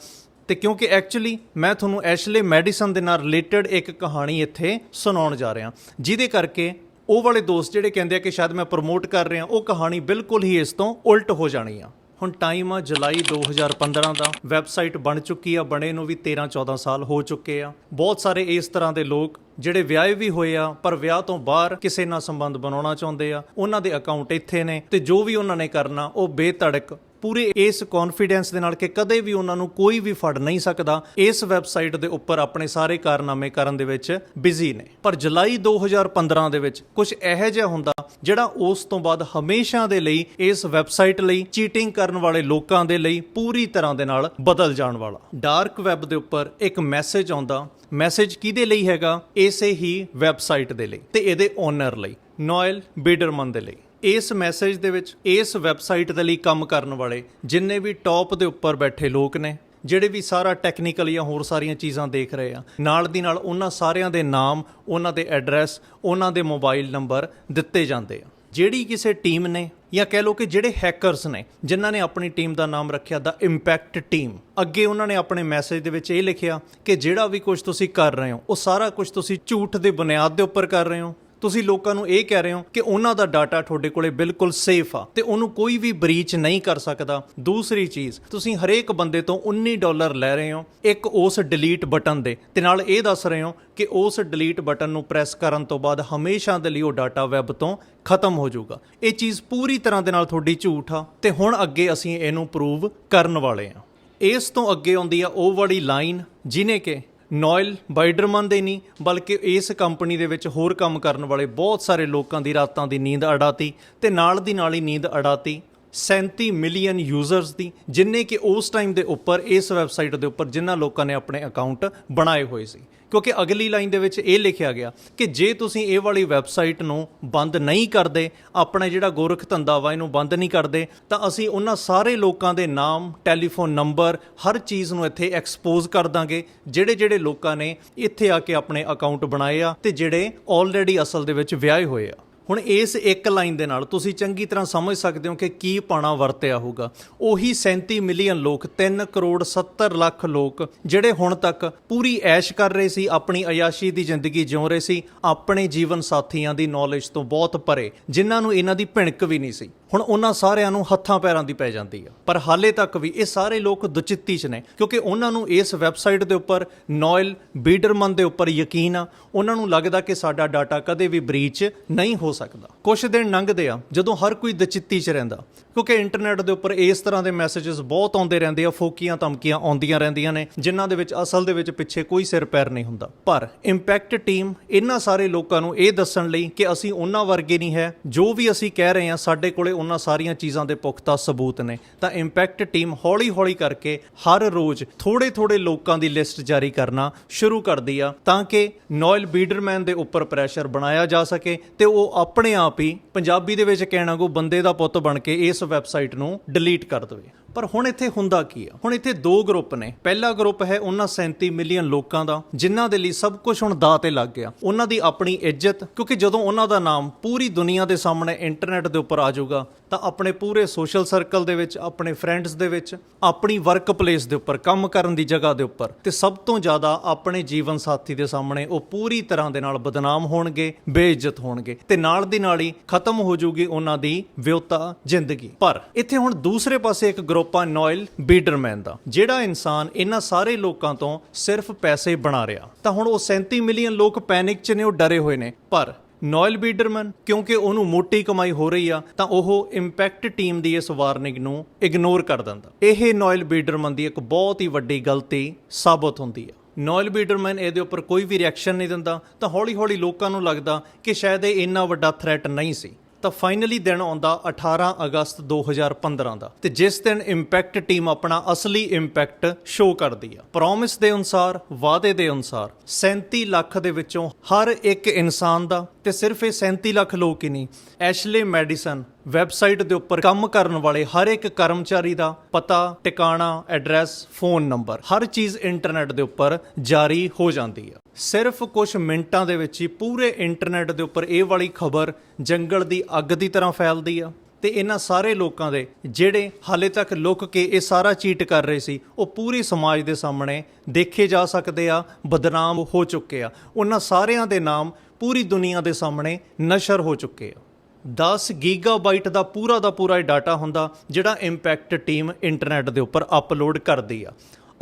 Speaker 1: ਤੇ ਕਿਉਂਕਿ ਐਕਚੁਅਲੀ ਮੈਂ ਤੁਹਾਨੂੰ ਐਸ਼ਲੇ ਮੈਡੀਸਨ ਦੇ ਨਾਲ ਰਿਲੇਟਡ ਇੱਕ ਕਹਾਣੀ ਇੱਥੇ ਸੁਣਾਉਣ ਜਾ ਰਿਹਾ। ਜਿਹਦੇ ਕਰਕੇ ਉਹ ਵਾਲੇ ਦੋਸਤ ਜਿਹੜੇ ਕਹਿੰਦੇ ਆ ਕਿ ਸ਼ਾਇਦ ਮੈਂ ਪ੍ਰਮੋਟ ਕਰ ਰਿਹਾ, ਉਹ ਕਹਾਣੀ ਬਿਲਕੁਲ ਹੀ ਇਸ ਤੋਂ ਉਲਟ ਹੋ ਜਾਣੀ ਆ। ਹੁਣ ਟਾਈਮ ਆ ਜੁਲਾਈ 2015 ਦਾ ਵੈਬਸਾਈਟ ਬਣ ਚੁੱਕੀ ਆ, ਬਣੇ ਨੂੰ ਵੀ 13 14 ਸਾਲ ਹੋ ਚੁੱਕੇ ਆ। ਬਹੁਤ ਸਾਰੇ ਇਸ ਤਰ੍ਹਾਂ ਦੇ ਲੋਕ ਜਿਹੜੇ ਵਿਆਹੇ ਵੀ ਹੋਏ ਆ, ਪਰ ਵਿਆਹ ਤੋਂ ਬਾਹਰ ਕਿਸੇ ਨਾਲ ਸੰਬੰਧ ਬਣਾਉਣਾ ਚਾਹੁੰਦੇ ਆ, ਉਹਨਾਂ ਦੇ ਅਕਾਊਂਟ ਇੱਥੇ ਨੇ ਤੇ ਜੋ ਵੀ ਉਹਨਾਂ ਨੇ ਕਰਨਾ, ਉਹ ਬੇਧੜਕ ਪੂਰੇ ਇਸ ਕੌਨਫੀਡੈਂਸ ਦੇ ਨਾਲ ਕਿ ਕਦੇ ਵੀ ਉਹਨਾਂ ਨੂੰ ਕੋਈ ਵੀ ਫੜ ਨਹੀਂ ਸਕਦਾ, ਇਸ ਵੈਬਸਾਈਟ ਦੇ ਉੱਪਰ ਆਪਣੇ ਸਾਰੇ ਕਾਰਨਾਮੇ ਕਰਨ ਦੇ ਵਿੱਚ ਬਿਜ਼ੀ ਨੇ। ਪਰ ਜੁਲਾਈ 2015 ਦੇ ਵਿੱਚ ਕੁਝ ਇਹੋ ਜਿਹਾ ਹੁੰਦਾ ਜਿਹੜਾ ਉਸ ਤੋਂ ਬਾਅਦ ਹਮੇਸ਼ਾ ਦੇ ਲਈ ਇਸ ਵੈਬਸਾਈਟ ਲਈ ਚੀਟਿੰਗ ਕਰਨ ਵਾਲੇ ਲੋਕਾਂ ਦੇ ਲਈ ਪੂਰੀ ਤਰ੍ਹਾਂ ਦੇ ਨਾਲ ਬਦਲ ਜਾਣ ਵਾਲਾ। ਡਾਰਕ ਵੈਬ ਦੇ ਉੱਪਰ ਇੱਕ ਮੈਸੇਜ ਆਉਂਦਾ। ਮੈਸੇਜ ਕਿਹਦੇ ਲਈ ਹੈਗਾ? ਇਸੇ ਹੀ ਵੈਬਸਾਈਟ ਦੇ ਲਈ ਤੇ ਇਹਦੇ ਓਨਰ ਲਈ ਨੋਇਲ ਬੀਡਰਮਨ ਦੇ ਲਈ। ਇਸ ਮੈਸੇਜ ਦੇ ਵਿੱਚ, ਇਸ ਵੈਬਸਾਈਟ ਦੇ ਲਈ ਕੰਮ ਕਰਨ ਵਾਲੇ ਜਿੰਨੇ ਵੀ ਟੌਪ ਦੇ ਉੱਪਰ ਬੈਠੇ ਲੋਕ ਨੇ, ਜਿਹੜੇ ਵੀ ਸਾਰਾ ਟੈਕਨੀਕਲ ਜਾਂ ਹੋਰ ਸਾਰੀਆਂ ਚੀਜ਼ਾਂ ਦੇਖ ਰਹੇ ਆ, ਨਾਲ ਦੀ ਨਾਲ ਉਹਨਾਂ ਸਾਰਿਆਂ ਦੇ ਨਾਮ, ਉਹਨਾਂ ਦੇ ਐਡਰੈਸ ਉਹਨਾਂ ਦੇ ਮੋਬਾਈਲ ਨੰਬਰ ਦਿੱਤੇ ਜਾਂਦੇ ਆ। ਜਿਹੜੀ ਕਿਸੇ ਟੀਮ ਨੇ ਜਾਂ ਕਹਿ ਲਓ ਕਿ ਜਿਹੜੇ ਹੈਕਰਸ ਨੇ, ਜਿਨ੍ਹਾਂ ਨੇ ਆਪਣੀ ਟੀਮ ਦਾ ਨਾਮ ਰੱਖਿਆ ਦਾ ਇੰਪੈਕਟ ਟੀਮ ਅੱਗੇ ਉਹਨਾਂ ਨੇ ਆਪਣੇ ਮੈਸੇਜ ਦੇ ਵਿੱਚ ਇਹ ਲਿਖਿਆ ਕਿ ਜਿਹੜਾ ਵੀ ਕੁਝ ਤੁਸੀਂ ਕਰ ਰਹੇ ਹੋ, ਉਹ ਸਾਰਾ ਕੁਝ ਤੁਸੀਂ ਝੂਠ ਦੇ ਬੁਨਿਆਦ ਦੇ ਉੱਪਰ ਕਰ ਰਹੇ ਹੋ। ਤੁਸੀਂ ਲੋਕਾਂ ਨੂੰ ਇਹ ਕਹਿ ਰਹੇ ਹੋ ਕਿ ਉਹਨਾਂ ਦਾ ਡਾਟਾ ਤੁਹਾਡੇ ਕੋਲੇ ਬਿਲਕੁਲ ਸੇਫ ਆ ਤੇ ਉਹਨੂੰ ਕੋਈ ਵੀ ਬਰੀਚ ਨਹੀਂ ਕਰ ਸਕਦਾ। ਦੂਸਰੀ ਚੀਜ਼, ਤੁਸੀਂ ਹਰੇਕ ਬੰਦੇ ਤੋਂ 19 ਡਾਲਰ ਲੈ ਰਹੇ ਹੋ, ਇੱਕ ਉਸ ਡਿਲੀਟ ਬਟਨ ਦੇ। ਤੇ ਨਾਲ ਇਹ ਦੱਸ ਰਹੇ ਹੋ ਕਿ ਉਸ ਡਿਲੀਟ ਬਟਨ ਨੂੰ ਪ੍ਰੈਸ ਕਰਨ ਤੋਂ ਬਾਅਦ ਹਮੇਸ਼ਾ ਦੇ ਲਈ ਉਹ ਡਾਟਾ ਵੈਬ ਤੋਂ ਖਤਮ ਹੋ ਜਾਊਗਾ। ਇਹ ਚੀਜ਼ ਪੂਰੀ ਤਰ੍ਹਾਂ ਦੇ ਨਾਲ ਤੁਹਾਡੀ ਝੂਠ ਆ ਤੇ ਹੁਣ ਅੱਗੇ ਅਸੀਂ ਇਹਨੂੰ ਪ੍ਰੂਵ ਕਰਨ ਵਾਲੇ ਆ। ਇਸ ਤੋਂ ਅੱਗੇ ਆਉਂਦੀ ਆ ਉਹ ਵਾਲੀ ਲਾਈਨ ਜਿਨੇ ਕਿ ਨੋਇਲ ਬਾਈਡਰਮਨ ਦੇ ਨਹੀਂ, ਬਲਕਿ ਇਸ ਕੰਪਨੀ ਦੇ ਵਿੱਚ ਹੋਰ ਕੰਮ ਕਰਨ ਵਾਲੇ ਬਹੁਤ ਸਾਰੇ ਲੋਕਾਂ ਦੀ ਰਾਤਾਂ ਦੀ ਨੀਂਦ ਅੜਾਤੀ ਤੇ ਨਾਲ ਦੀ ਨਾਲ ਹੀ ਨੀਂਦ ਅੜਾਤੀ 37 ਮਿਲੀਅਨ ਯੂਜ਼ਰਸ ਦੀ ਜਿਨਨੇ ਕਿ ਉਸ ਟਾਈਮ ਦੇ ਉੱਪਰ, ਇਸ ਵੈਬਸਾਈਟ ਦੇ ਉੱਪਰ ਜਿਨ੍ਹਾਂ ਲੋਕਾਂ ਨੇ ਆਪਣੇ ਅਕਾਊਂਟ ਬਣਾਏ ਹੋਏ ਸੀ। ਕਿਉਂਕਿ ਅਗਲੀ ਲਾਈਨ ਦੇ ਵਿੱਚ ਇਹ ਲਿਖਿਆ ਗਿਆ ਕਿ ਜੇ ਤੁਸੀਂ ਇਹ ਵਾਲੀ ਵੈਬਸਾਈਟ ਨੂੰ ਬੰਦ ਨਹੀਂ ਕਰਦੇ, ਆਪਣਾ ਜਿਹੜਾ ਗੋਰਖ ਧੰਦਾ ਵਾ ਇਹਨੂੰ ਬੰਦ ਨਹੀਂ ਕਰਦੇ, ਤਾਂ ਅਸੀਂ ਉਹਨਾਂ ਸਾਰੇ ਲੋਕਾਂ ਦੇ ਨਾਮ, ਟੈਲੀਫੋਨ ਨੰਬਰ, ਹਰ ਚੀਜ਼ ਨੂੰ ਇੱਥੇ ਐਕਸਪੋਜ਼ ਕਰ ਦਾਂਗੇ। ਜਿਹੜੇ ਜਿਹੜੇ ਲੋਕਾਂ ਨੇ ਇੱਥੇ ਆ ਕੇ ਆਪਣੇ ਅਕਾਊਂਟ ਬਣਾਏ ਆ ਤੇ ਜਿਹੜੇ ਆਲਰੇਡੀ ਅਸਲ ਦੇ ਵਿੱਚ ਵਿਆਹੇ ਹੋਏ ਆ। ਹੁਣ ਇਸ ਇੱਕ ਲਾਈਨ ਦੇ ਨਾਲ ਤੁਸੀਂ ਚੰਗੀ ਤਰ੍ਹਾਂ ਸਮਝ ਸਕਦੇ ਹੋ ਕਿ ਕੀ ਪਾਣਾ ਵਰਤਿਆ ਹੋਊਗਾ। ਉਹੀ 37 ਮਿਲੀਅਨ ਲੋਕ 3 ਕਰੋੜ 70 ਲੱਖ ਲੋਕ, ਜਿਹੜੇ ਹੁਣ ਤੱਕ ਪੂਰੀ ਐਸ਼ ਕਰ ਰਹੇ ਸੀ, ਆਪਣੀ ਅਯਾਸ਼ੀ ਦੀ ਜ਼ਿੰਦਗੀ ਜਿਉ ਰਹੇ ਸੀ, ਆਪਣੇ ਜੀਵਨ ਸਾਥੀਆਂ ਦੀ ਨੌਲੇਜ ਤੋਂ ਬਹੁਤ ਪਰੇ, ਜਿਨ੍ਹਾਂ ਨੂੰ ਇਹਨਾਂ ਦੀ ਭਿਣਕ ਵੀ ਨਹੀਂ ਸੀ। ਹੁਣ ਉਹਨਾਂ ਸਾਰਿਆਂ ਨੂੰ ਹੱਥਾਂ ਪੈਰਾਂ ਦੀ ਪੈ ਜਾਂਦੀ ਆ। ਪਰ ਹਾਲੇ ਤੱਕ ਵੀ ਇਹ ਸਾਰੇ ਲੋਕ ਦੁਚਿੱਤੀ 'ਚ ਨੇ, ਕਿਉਂਕਿ ਉਹਨਾਂ ਨੂੰ ਇਸ ਵੈਬਸਾਈਟ ਦੇ ਉੱਪਰ ਨੋਇਲ ਬੀਡਰਮਨ ਦੇ ਉੱਪਰ ਯਕੀਨ ਆ, ਉਹਨਾਂ ਨੂੰ ਲੱਗਦਾ ਕਿ ਸਾਡਾ ਡਾਟਾ ਕਦੇ ਵੀ ਬ੍ਰੀਚ ਨਹੀਂ ਹੋ ਸਕਦਾ। ਕੁਝ ਦਿਨ ਲੰਘਦੇ ਆ, ਜਦੋਂ ਹਰ ਕੋਈ ਦੁਚਿੱਤੀ 'ਚ ਰਹਿੰਦਾ, ਕਿਉਂਕਿ ਇੰਟਰਨੈਟ ਦੇ ਉੱਪਰ ਇਸ ਤਰ੍ਹਾਂ ਦੇ ਮੈਸੇजेस ਬਹੁਤ ਆਉਂਦੇ ਰਹਿੰਦੇ ਆ, ਫੋਕੀਆਂ ਧਮਕੀਆਂ ਆਉਂਦੀਆਂ ਰਹਿੰਦੀਆਂ ਨੇ, ਜਿਨ੍ਹਾਂ ਦੇ ਵਿੱਚ ਅਸਲ ਦੇ ਵਿੱਚ ਪਿੱਛੇ ਕੋਈ ਸਿਰ ਪੈਰ ਨਹੀਂ ਹੁੰਦਾ। ਪਰ ਇੰਪੈਕਟ ਟੀਮ ਇਹਨਾਂ ਸਾਰੇ ਲੋਕਾਂ ਨੂੰ ਇਹ ਦੱਸਣ ਲਈ ਕਿ ਅਸੀਂ ਉਹਨਾਂ ਵਰਗੇ ਨਹੀਂ ਹੈ, ਜੋ ਵੀ ਅਸੀਂ ਕਹਿ ਰਹੇ ਹਾਂ, ਸਾਡੇ ਕੋਲੇ ਉਹਨਾਂ ਸਾਰੀਆਂ ਚੀਜ਼ਾਂ ਦੇ ਪੁਖਤਾ ਸਬੂਤ ਨੇ। ਤਾਂ ਇੰਪੈਕਟ ਟੀਮ ਹੌਲੀ-ਹੌਲੀ ਕਰਕੇ ਹਰ ਰੋਜ਼ ਥੋੜੇ-ਥੋੜੇ ਲੋਕਾਂ ਦੀ ਲਿਸਟ ਜਾਰੀ ਕਰਨਾ ਸ਼ੁਰੂ ਕਰਦੀ ਆ, ਤਾਂ ਕਿ ਨੋਇਲ ਬੀਡਰਮੈਨ ਦੇ ਉੱਪਰ ਪ੍ਰੈਸ਼ਰ ਬਣਾਇਆ ਜਾ ਸਕੇ ਤੇ ਉਹ ਆਪਣੇ ਆਪ ਹੀ ਪੰਜਾਬੀ ਦੇ ਵਿੱਚ ਕਹਿਣਾ ਕੋ ਬੰਦੇ ਦਾ ਪੁੱਤ ਬਣ ਕੇ ਇਸ ਵੈਬਸਾਈਟ ਨੂੰ ਡਿਲੀਟ ਕਰ ਦੇਵੇ। ਪਰ ਹੁਣ ਇੱਥੇ ਹੁੰਦਾ ਕੀ ਆ? ਹੁਣ ਇੱਥੇ ਦੋ ਗਰੁੱਪ ਨੇ। ਪਹਿਲਾ ਗਰੁੱਪ ਹੈ ਉਹਨਾਂ 37 ਮਿਲੀਅਨ ਲੋਕਾਂ ਦਾ, ਜਿਨ੍ਹਾਂ ਦੇ ਲਈ ਸਭ ਕੁਝ ਹੁਣ ਦਾਅ ਤੇ ਲੱਗ ਗਿਆ। ਉਹਨਾਂ ਦੀ ਆਪਣੀ ਇੱਜ਼ਤ, ਕਿਉਂਕਿ ਜਦੋਂ ਉਹਨਾਂ ਦਾ ਨਾਮ ਪੂਰੀ ਦੁਨੀਆ ਦੇ ਸਾਹਮਣੇ ਇੰਟਰਨੈਟ ਦੇ ਉੱਪਰ ਆ ਜਾਊਗਾ ਤਾਂ ਆਪਣੇ ਪੂਰੇ ਸੋਸ਼ਲ ਸਰਕਲ ਦੇ ਵਿੱਚ, ਆਪਣੇ ਫਰੈਂਡਸ ਦੇ ਵਿੱਚ, ਆਪਣੀ ਵਰਕ ਪਲੇਸ ਦੇ ਉੱਪਰ, ਕੰਮ ਕਰਨ ਦੀ ਜਗ੍ਹਾ ਦੇ ਉੱਪਰ ਤੇ ਸਭ ਤੋਂ ਜ਼ਿਆਦਾ ਆਪਣੇ ਜੀਵਨ ਸਾਥੀ ਦੇ ਸਾਹਮਣੇ ਉਹ ਪੂਰੀ ਤਰ੍ਹਾਂ ਦੇ ਨਾਲ ਬਦਨਾਮ ਹੋਣਗੇ, ਬੇਇੱਜ਼ਤ ਹੋਣਗੇ ਤੇ ਨਾਲ ਦੀ ਨਾਲ ਹੀ ਖਤਮ ਹੋ ਜਾਊਗੀ ਉਹਨਾਂ ਦੀ ਵਿਉਤਾ ਜ਼ਿੰਦਗੀ। ਪਰ ਇੱਥੇ ਹੁਣ ਦੂਸਰੇ ਪਾਸੇ ਇੱਕ ਗਰੁੱਪ ਆ ਨੋਇਲ ਬੀਡਰਮੈਨ ਦਾ, ਜਿਹੜਾ ਇਨਸਾਨ ਇਹਨਾਂ ਸਾਰੇ ਲੋਕਾਂ ਤੋਂ ਸਿਰਫ ਪੈਸੇ ਬਣਾ ਰਿਹਾ। ਤਾਂ ਹੁਣ ਉਹ 37 ਮਿਲੀਅਨ ਲੋਕ ਪੈਨਿਕ 'ਚ ਨੇ, ਉਹ ਡਰੇ ਹੋਏ ਨੇ। ਪਰ ਨੋਇਲ ਬੀਡਰਮਨ ਕਿਉਂਕਿ ਉਹਨੂੰ ਮੋਟੀ ਕਮਾਈ ਹੋ ਰਹੀ ਆ, ਤਾਂ ਉਹ ਇੰਪੈਕਟ ਟੀਮ ਦੀ ਇਸ ਵਾਰਨਿੰਗ ਨੂੰ ਇਗਨੋਰ ਕਰ ਦਿੰਦਾ। ਇਹ ਨੋਇਲ ਬੀਡਰਮਨ ਦੀ ਇੱਕ ਬਹੁਤ ਹੀ ਵੱਡੀ ਗਲਤੀ ਸਾਬਤ ਹੁੰਦੀ ਆ। ਨੋਇਲ ਬੀਡਰਮੈਨ ਇਹਦੇ ਉੱਪਰ ਕੋਈ ਵੀ ਰਿਐਕਸ਼ਨ ਨਹੀਂ ਦਿੰਦਾ, ਤਾਂ ਹੌਲੀ-ਹੌਲੀ ਲੋਕਾਂ ਨੂੰ ਲੱਗਦਾ ਕਿ ਸ਼ਾਇਦ ਇਹ ਇੰਨਾ ਵੱਡਾ ਥ੍ਰੈਟ ਨਹੀਂ ਸੀ। ਤਾਂ ਫਾਈਨਲੀ ਦਿਨ ਆਉਂਦਾ 18 ਅਗਸਤ 2015 ਦਾ ਤੇ ਜਿਸ ਦਿਨ ਇੰਪੈਕਟ ਟੀਮ ਆਪਣਾ ਅਸਲੀ ਇੰਪੈਕਟ ਸ਼ੋ ਕਰਦੀ ਆ। ਪ੍ਰੋਮਿਸ ਦੇ ਅਨੁਸਾਰ, ਵਾਅਦੇ ਦੇ ਅਨੁਸਾਰ 37 ਲੱਖ ਦੇ ਵਿੱਚੋਂ ਹਰ ਇੱਕ ਇਨਸਾਨ ਦਾ ਤੇ ਸਿਰਫ ਇਹ 37 ਲੱਖ ਲੋਕ ਹੀ ਨਹੀਂ ਐਸ਼ਲੇ ਮੈਡੀਸਨ ਵੈਬਸਾਈਟ ਦੇ ਉੱਪਰ ਕੰਮ ਕਰਨ ਵਾਲੇ ਹਰ ਇੱਕ ਕਰਮਚਾਰੀ ਦਾ ਪਤਾ, ਟਿਕਾਣਾ, ਐਡਰੈਸ, ਫੋਨ ਨੰਬਰ, ਹਰ ਚੀਜ਼ ਇੰਟਰਨੈਟ ਦੇ ਉੱਪਰ ਜਾਰੀ ਹੋ ਜਾਂਦੀ ਆ। ਸਿਰਫ ਕੁਝ ਮਿੰਟਾਂ ਦੇ ਵਿੱਚ ਹੀ ਪੂਰੇ ਇੰਟਰਨੈਟ ਦੇ ਉੱਪਰ ਇਹ ਵਾਲੀ ਖਬਰ ਜੰਗਲ ਦੀ ਅੱਗ ਦੀ ਤਰ੍ਹਾਂ ਫੈਲਦੀ ਆ। ਤੇ ਇਹਨਾਂ ਸਾਰੇ ਲੋਕਾਂ ਦੇ ਜਿਹੜੇ ਹਾਲੇ ਤੱਕ ਲੁੱਕ ਕੇ ਇਹ ਸਾਰਾ ਚੀਟ ਕਰ ਰਹੇ ਸੀ, ਉਹ ਪੂਰੇ ਸਮਾਜ ਦੇ ਸਾਹਮਣੇ ਦੇਖੇ ਜਾ ਸਕਦੇ ਆ, ਬਦਨਾਮ ਹੋ ਚੁੱਕੇ ਆ। ਉਹਨਾਂ ਸਾਰਿਆਂ ਦੇ ਨਾਮ ਪੂਰੀ ਦੁਨੀਆ ਦੇ ਸਾਹਮਣੇ ਨਸ਼ਰ ਹੋ ਚੁੱਕੇ ਆ। 10 ਗੀਗਾਬਾਈਟ ਦਾ ਪੂਰਾ ਦਾ ਪੂਰਾ ਇਹ ਡਾਟਾ ਹੁੰਦਾ, ਜਿਹੜਾ ਇੰਪੈਕਟ ਟੀਮ ਇੰਟਰਨੈਟ ਦੇ ਉੱਪਰ ਅਪਲੋਡ ਕਰਦੀ ਆ।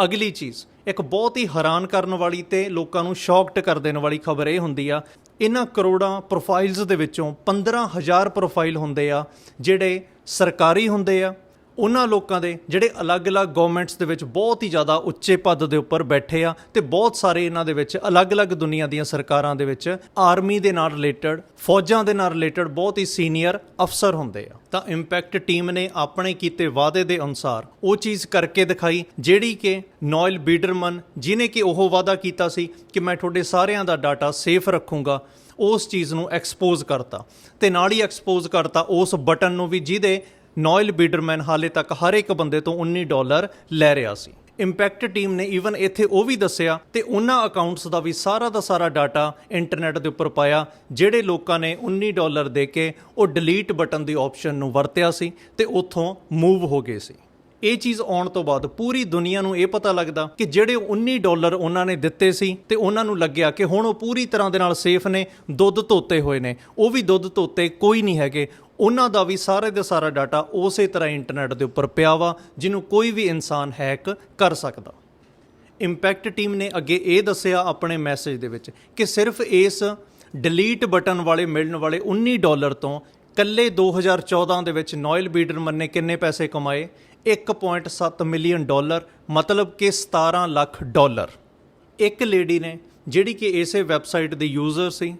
Speaker 1: ਅਗਲੀ ਚੀਜ਼, ਇੱਕ ਬਹੁਤ ਹੀ ਹੈਰਾਨ ਕਰਨ ਵਾਲੀ ਤੇ ਲੋਕਾਂ ਨੂੰ ਸ਼ੌਕਡ ਕਰ ਦੇਣ ਵਾਲੀ ਖਬਰ ਇਹ ਹੁੰਦੀ ਆ, ਇਹਨਾਂ ਕਰੋੜਾਂ ਪ੍ਰੋਫਾਈਲਸ ਦੇ ਵਿੱਚੋਂ 15000 ਪ੍ਰੋਫਾਈਲ ਹੁੰਦੇ ਆ, ਜਿਹੜੇ ਸਰਕਾਰੀ ਹੁੰਦੇ ਆ ਉਹਨਾਂ ਲੋਕਾਂ ਦੇ ਜਿਹੜੇ ਅਲੱਗ-ਅਲੱਗ ਗਵਰਨਮੈਂਟਸ ਦੇ ਵਿੱਚ ਬਹੁਤ ਹੀ ਜ਼ਿਆਦਾ ਉੱਚੇ ਪਦ ਦੇ ਉੱਪਰ ਬੈਠੇ ਆ ਤੇ ਬਹੁਤ ਸਾਰੇ ਇਹਨਾਂ ਦੇ ਵਿੱਚ ਅਲੱਗ-ਅਲੱਗ ਦੁਨੀਆ ਦੀਆਂ ਸਰਕਾਰਾਂ ਦੇ ਵਿੱਚ ਆਰਮੀ ਦੇ ਨਾਲ ਰਿਲੇਟਡ ਫੌਜਾਂ ਦੇ ਨਾਲ ਰਿਲੇਟਡ ਬਹੁਤ ਹੀ ਸੀਨੀਅਰ ਅਫਸਰ ਹੁੰਦੇ ਆ। ਤਾਂ ਇੰਪੈਕਟ ਟੀਮ ਨੇ ਆਪਣੇ ਕੀਤੇ ਵਾਅਦੇ ਦੇ ਅਨੁਸਾਰ ਉਹ ਚੀਜ਼ ਕਰਕੇ ਦਿਖਾਈ ਜਿਹੜੀ ਕਿ ਨੋਇਲ ਬੀਡਰਮਨ ਜਿਨੇ ਕਿ ਉਹ ਵਾਅਦਾ ਕੀਤਾ ਸੀ ਕਿ ਮੈਂ ਤੁਹਾਡੇ ਸਾਰਿਆਂ ਦਾ ਡਾਟਾ ਸੇਫ ਰੱਖੂੰਗਾ, ਉਸ ਚੀਜ਼ ਨੂੰ ਐਕਸਪੋਜ਼ ਕਰਤਾ ਤੇ ਨਾਲ ਹੀ ਐਕਸਪੋਜ਼ ਕਰਤਾ ਉਸ ਬਟਨ ਨੂੰ ਵੀ ਜਿਹਦੇ ਨੋਇਲ ਬੀਡਰਮੈਨ ਹਾਲੇ ਤੱਕ ਹਰ ਇੱਕ ਬੰਦੇ ਤੋਂ 19 ਡਾਲਰ ਲੈ ਰਿਹਾ ਸੀ। ਇੰਪੈਕਟ ਟੀਮ ਨੇ ਈਵਨ ਇੱਥੇ ਉਹ ਵੀ ਦੱਸਿਆ ਤੇ ਉਹਨਾਂ ਅਕਾਊਂਟਸ ਦਾ ਵੀ ਸਾਰਾ ਦਾ ਸਾਰਾ ਡਾਟਾ ਇੰਟਰਨੈਟ ਦੇ ਉੱਪਰ ਪਾਇਆ, ਜਿਹੜੇ ਲੋਕਾਂ ਨੇ 19 ਡਾਲਰ ਦੇ ਕੇ ਉਹ ਡਿਲੀਟ ਬਟਨ ਦੀ ਆਪਸ਼ਨ ਨੂੰ ਵਰਤਿਆ ਸੀ ਤੇ ਉੱਥੋਂ ਮੂਵ ਹੋ ਗਏ ਸੀ। ਇਹ ਚੀਜ਼ ਆਉਣ ਤੋਂ ਬਾਅਦ ਪੂਰੀ ਦੁਨੀਆ ਨੂੰ ਇਹ ਪਤਾ ਲੱਗਦਾ ਕਿ ਜਿਹੜੇ 19 ਡਾਲਰ ਉਹਨਾਂ ਨੇ ਦਿੱਤੇ ਸੀ ਤੇ ਉਹਨਾਂ ਨੂੰ ਲੱਗਿਆ ਕਿ ਹੁਣ ਉਹ ਪੂਰੀ ਤਰ੍ਹਾਂ ਦੇ ਨਾਲ ਸੇਫ ਨੇ, ਦੁੱਧ ਧੋਤੇ ਹੋਏ ਨੇ। ਉਹ ਵੀ ਦੁੱਧ ਧੋਤੇ ਕੋਈ ਨਹੀਂ ਹੈਗੇ ਉਹਨਾਂ ਦਾ ਵੀ ਸਾਰੇ ਦਾ ਸਾਰਾ ਡਾਟਾ ਉਸੇ ਤਰ੍ਹਾਂ ਇੰਟਰਨੈਟ ਦੇ ਉੱਪਰ ਪਿਆ ਵਾ, ਜਿਹਨੂੰ ਕੋਈ ਵੀ ਇਨਸਾਨ ਹੈਕ ਕਰ ਸਕਦਾ। ਇੰਪੈਕਟ ਟੀਮ ਨੇ ਅੱਗੇ ਇਹ ਦੱਸਿਆ ਆਪਣੇ ਮੈਸੇਜ ਦੇ ਵਿੱਚ ਕਿ ਸਿਰਫ ਇਸ ਡਿਲੀਟ ਬਟਨ ਵਾਲੇ, ਮਿਲਣ ਵਾਲੇ 19 ਡਾਲਰ ਤੋਂ ਕੱਲੇ 2014 ਦੇ ਵਿੱਚ ਨੋਇਲ ਬੀਡਰਮਨ ਨੇ ਕਿੰਨੇ ਪੈਸੇ ਕਮਾਏ? 1.7 ਮਿਲੀਅਨ ਡਾਲਰ ਮਤਲਬ ਕਿ 17 ਲੱਖ ਡਾਲਰ ਇੱਕ ਲੇਡੀ ਨੇ, ਜਿਹੜੀ ਕਿ ਇਸੇ ਵੈਬਸਾਈਟ ਦੀ ਯੂਜ਼ਰ ਸੀ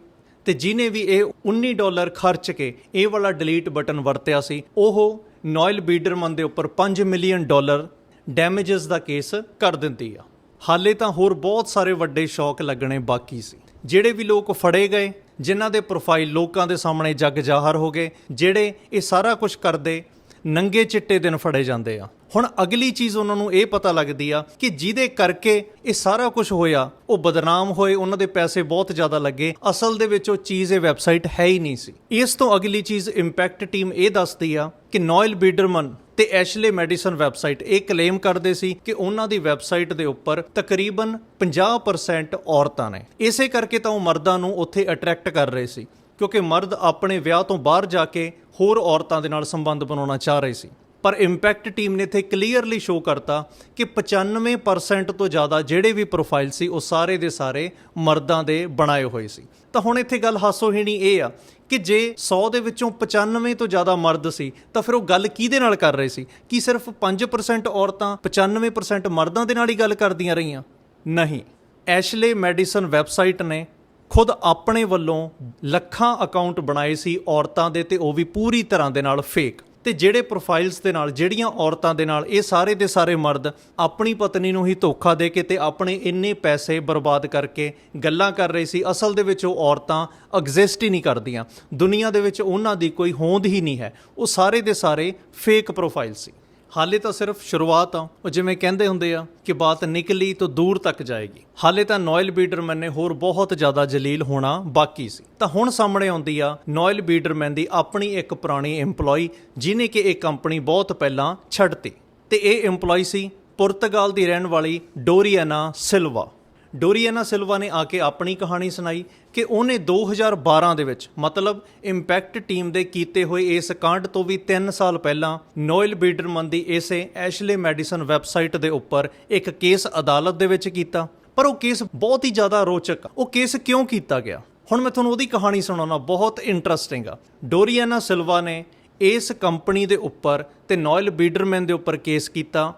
Speaker 1: ਤੇ ਜਿਨੇ ਵੀ ਇਹ 19 ਡਾਲਰ ਖਰਚ ਕੇ ਇਹ ਵਾਲਾ ਡਿਲੀਟ ਬਟਨ ਵਰਤਿਆ ਸੀ, ਉਹ ਨੋਇਲ ਬੀਡਰਮਨ ਦੇ ਉੱਪਰ 5 ਮਿਲੀਅਨ ਡਾਲਰ ਡੈਮੇजेस ਦਾ ਕੇਸ ਕਰ ਦਿੰਦੀ ਆ। ਹਾਲੇ ਤਾਂ ਹੋਰ ਬਹੁਤ ਸਾਰੇ ਵੱਡੇ ਸ਼ੌਕ ਲੱਗਣੇ ਬਾਕੀ ਸੀ। ਜਿਹੜੇ ਵੀ ਲੋਕ ਫੜੇ ਗਏ, ਜਿਨ੍ਹਾਂ ਦੇ ਪ੍ਰੋਫਾਈਲ ਲੋਕਾਂ ਦੇ ਸਾਹਮਣੇ ਜੱਗ ਜ਼ਾਹਰ ਹੋ ਗਏ, ਜਿਹੜੇ ਇਹ ਸਾਰਾ ਕੁਝ ਕਰਦੇ ਨੰਗੇ ਚਿੱਟੇ ਦਿਨ ਫੜੇ ਜਾਂਦੇ ਆ। ਹੁਣ ਅਗਲੀ ਚੀਜ਼ ਉਹਨਾਂ ਨੂੰ ਇਹ ਪਤਾ ਲੱਗਦੀ ਆ ਕਿ ਜਿਹਦੇ ਕਰਕੇ ਇਹ ਸਾਰਾ ਕੁਝ ਹੋਇਆ, ਉਹ ਬਦਨਾਮ ਹੋਏ, ਉਹਨਾਂ ਦੇ ਪੈਸੇ ਬਹੁਤ ਜ਼ਿਆਦਾ ਲੱਗੇ, ਅਸਲ ਦੇ ਵਿੱਚ ਉਹ ਚੀਜ਼ ਇਹ ਵੈਬਸਾਈਟ ਹੈ ਹੀ ਨਹੀਂ ਸੀ। ਇਸ ਤੋਂ ਅਗਲੀ ਚੀਜ਼ ਇੰਪੈਕਟ ਟੀਮ ਇਹ ਦੱਸਦੀ ਆ ਕਿ ਨੋਇਲ ਬੀਡਰਮਨ ਤੇ ਐਸ਼ਲੇ ਮੈਡੀਸਨ ਵੈਬਸਾਈਟ ਇਹ ਕਲੇਮ ਕਰਦੇ ਸੀ ਕਿ ਉਹਨਾਂ ਦੀ ਵੈਬਸਾਈਟ ਦੇ ਉੱਪਰ ਤਕਰੀਬਨ 50% ਔਰਤਾਂ ਨੇ। ਇਸੇ ਕਰਕੇ ਤਾਂ ਉਹ ਮਰਦਾਂ ਨੂੰ ਉੱਥੇ ਅਟਰੈਕਟ ਕਰ ਰਹੇ ਸੀ। ਕਿਉਂਕਿ ਮਰਦ ਆਪਣੇ ਵਿਆਹ ਤੋਂ ਬਾਹਰ ਜਾ ਕੇ ਹੋਰ ਔਰਤਾਂ ਦੇ ਨਾਲ ਸੰਬੰਧ ਬਣਾਉਣਾ ਚਾਹ ਰਹੇ ਸੀ। ਪਰ ਇੰਪੈਕਟ ਟੀਮ ਨੇ ਇੱਥੇ ਕਲੀਅਰਲੀ ਸ਼ੋਅ ਕਰਤਾ ਕਿ 95% ਤੋਂ ਜ਼ਿਆਦਾ ਜਿਹੜੇ ਵੀ ਪ੍ਰੋਫਾਈਲ ਸੀ, ਉਹ ਸਾਰੇ ਦੇ ਸਾਰੇ ਮਰਦਾਂ ਦੇ ਬਣਾਏ ਹੋਏ ਸੀ। ਤਾਂ ਹੁਣ ਇੱਥੇ ਗੱਲ ਹਾਸੋਹੀਣੀ ਇਹ ਆ ਕਿ ਜੇ 100 ਦੇ ਵਿੱਚੋਂ 95 ਤੋਂ ਜ਼ਿਆਦਾ ਮਰਦ ਸੀ, ਤਾਂ ਫਿਰ ਉਹ ਗੱਲ ਕਿਹਦੇ ਨਾਲ ਕਰ ਰਹੇ ਸੀ? ਕੀ ਸਿਰਫ 5% ਔਰਤਾਂ 95% ਮਰਦਾਂ ਦੇ ਨਾਲ ਹੀ ਗੱਲ ਕਰਦੀਆਂ ਰਹੀਆਂ? ਨਹੀਂ। ਐਸ਼ਲੇ ਮੈਡੀਸਨ ਵੈਬਸਾਈਟ ਨੇ ਖੁਦ ਆਪਣੇ ਵੱਲੋਂ ਲੱਖਾਂ ਅਕਾਊਂਟ ਬਣਾਏ ਸੀ ਔਰਤਾਂ ਦੇ ਤੇ ਉਹ ਵੀ ਪੂਰੀ ਤਰ੍ਹਾਂ ਦੇ ਨਾਲ ਫੇਕ ਤੇ ਜਿਹੜੇ ਪ੍ਰੋਫਾਈਲਸ ਦੇ ਨਾਲ, ਜਿਹੜੀਆਂ ਔਰਤਾਂ ਦੇ ਨਾਲ, ਇਹ ਸਾਰੇ ਦੇ ਸਾਰੇ ਮਰਦ ਆਪਣੀ ਪਤਨੀ ਨੂੰ ਹੀ ਧੋਖਾ ਦੇ ਕੇ ਤੇ ਆਪਣੇ ਇੰਨੇ ਪੈਸੇ ਬਰਬਾਦ ਕਰਕੇ ਗੱਲਾਂ ਕਰ ਰਹੇ ਸੀ, ਅਸਲ ਦੇ ਵਿੱਚ ਉਹ ਔਰਤਾਂ ਐਗਜ਼ਿਸਟ ਹੀ ਨਹੀਂ ਕਰਦੀਆਂ। ਦੁਨੀਆ ਦੇ ਵਿੱਚ ਉਹਨਾਂ ਦੀ ਕੋਈ ਹੋਂਦ ਹੀ ਨਹੀਂ ਹੈ। ਉਹ ਸਾਰੇ ਦੇ ਸਾਰੇ ਫੇਕ ਪ੍ਰੋਫਾਈਲ ਸੀ। ਹਾਲੇ ਤਾਂ ਸਿਰਫ ਸ਼ੁਰੂਆਤ ਆ। ਉਹ ਜਿਵੇਂ ਕਹਿੰਦੇ ਹੁੰਦੇ ਆ ਕਿ ਬਾਤ ਨਿਕਲੀ ਤਾਂ ਦੂਰ ਤੱਕ ਜਾਏਗੀ। ਹਾਲੇ ਤਾਂ ਨੋਇਲ ਬੀਡਰਮੈਨ ਨੇ ਹੋਰ ਬਹੁਤ ਜ਼ਿਆਦਾ ਜਲੀਲ ਹੋਣਾ ਬਾਕੀ ਸੀ। ਤਾਂ ਹੁਣ ਸਾਹਮਣੇ ਆਉਂਦੀ ਆ ਨੋਇਲ ਬੀਡਰਮੈਨ ਦੀ ਆਪਣੀ ਇੱਕ ਪੁਰਾਣੀ EMPLOYE ਜਿਨੇ ਕਿ ਇਹ ਕੰਪਨੀ ਬਹੁਤ ਪਹਿਲਾਂ ਛੱਡਤੀ। ਤੇ ਇਹ EMPLOYE ਸੀ ਪੁਰਤਗਾਲ ਦੀ ਰਹਿਣ ਵਾਲੀ ਡੋਰੀਆਨਾ ਸਿਲਵਾ। ਡੋਰੀਆਨਾ ਸਿਲਵਾ ਨੇ ਆ ਕੇ ਆਪਣੀ ਕਹਾਣੀ ਸੁਣਾਈ ਕਿ ਉਹਨੇ 2012 ਦੇ ਵਿੱਚ ਮਤਲਬ ਇੰਪੈਕਟ ਟੀਮ ਦੇ ਕੀਤੇ ਹੋਏ ਇਸ ਕਾਂਡ ਤੋਂ ਵੀ 3 ਸਾਲ ਪਹਿਲਾਂ ਨੋਇਲ ਬੀਡਰਮਨ ਦੀ ਇਸੇ ਐਸ਼ਲੇ ਮੈਡੀਸਨ ਵੈਬਸਾਈਟ ਦੇ ਉੱਪਰ ਇੱਕ ਕੇਸ ਅਦਾਲਤ ਦੇ ਵਿੱਚ ਕੀਤਾ। ਪਰ ਉਹ ਕੇਸ ਬਹੁਤ ਹੀ ਜ਼ਿਆਦਾ ਰੋਚਕ ਆ ਉਹ ਕੇਸ ਕਿਉਂ ਕੀਤਾ ਗਿਆ? ਹੁਣ ਮੈਂ ਤੁਹਾਨੂੰ ਉਹਦੀ ਕਹਾਣੀ ਸੁਣਾਉਣਾ ਬਹੁਤ ਇੰਟਰਸਟਿੰਗ ਆ। ਡੋਰੀਆਨਾ ਸਿਲਵਾ ਨੇ ਇਸ ਕੰਪਨੀ ਦੇ ਉੱਪਰ ਤੇ ਨੋਇਲ ਬੀਡਰਮੈਨ ਦੇ ਉੱਪਰ ਕੇਸ ਕੀਤਾ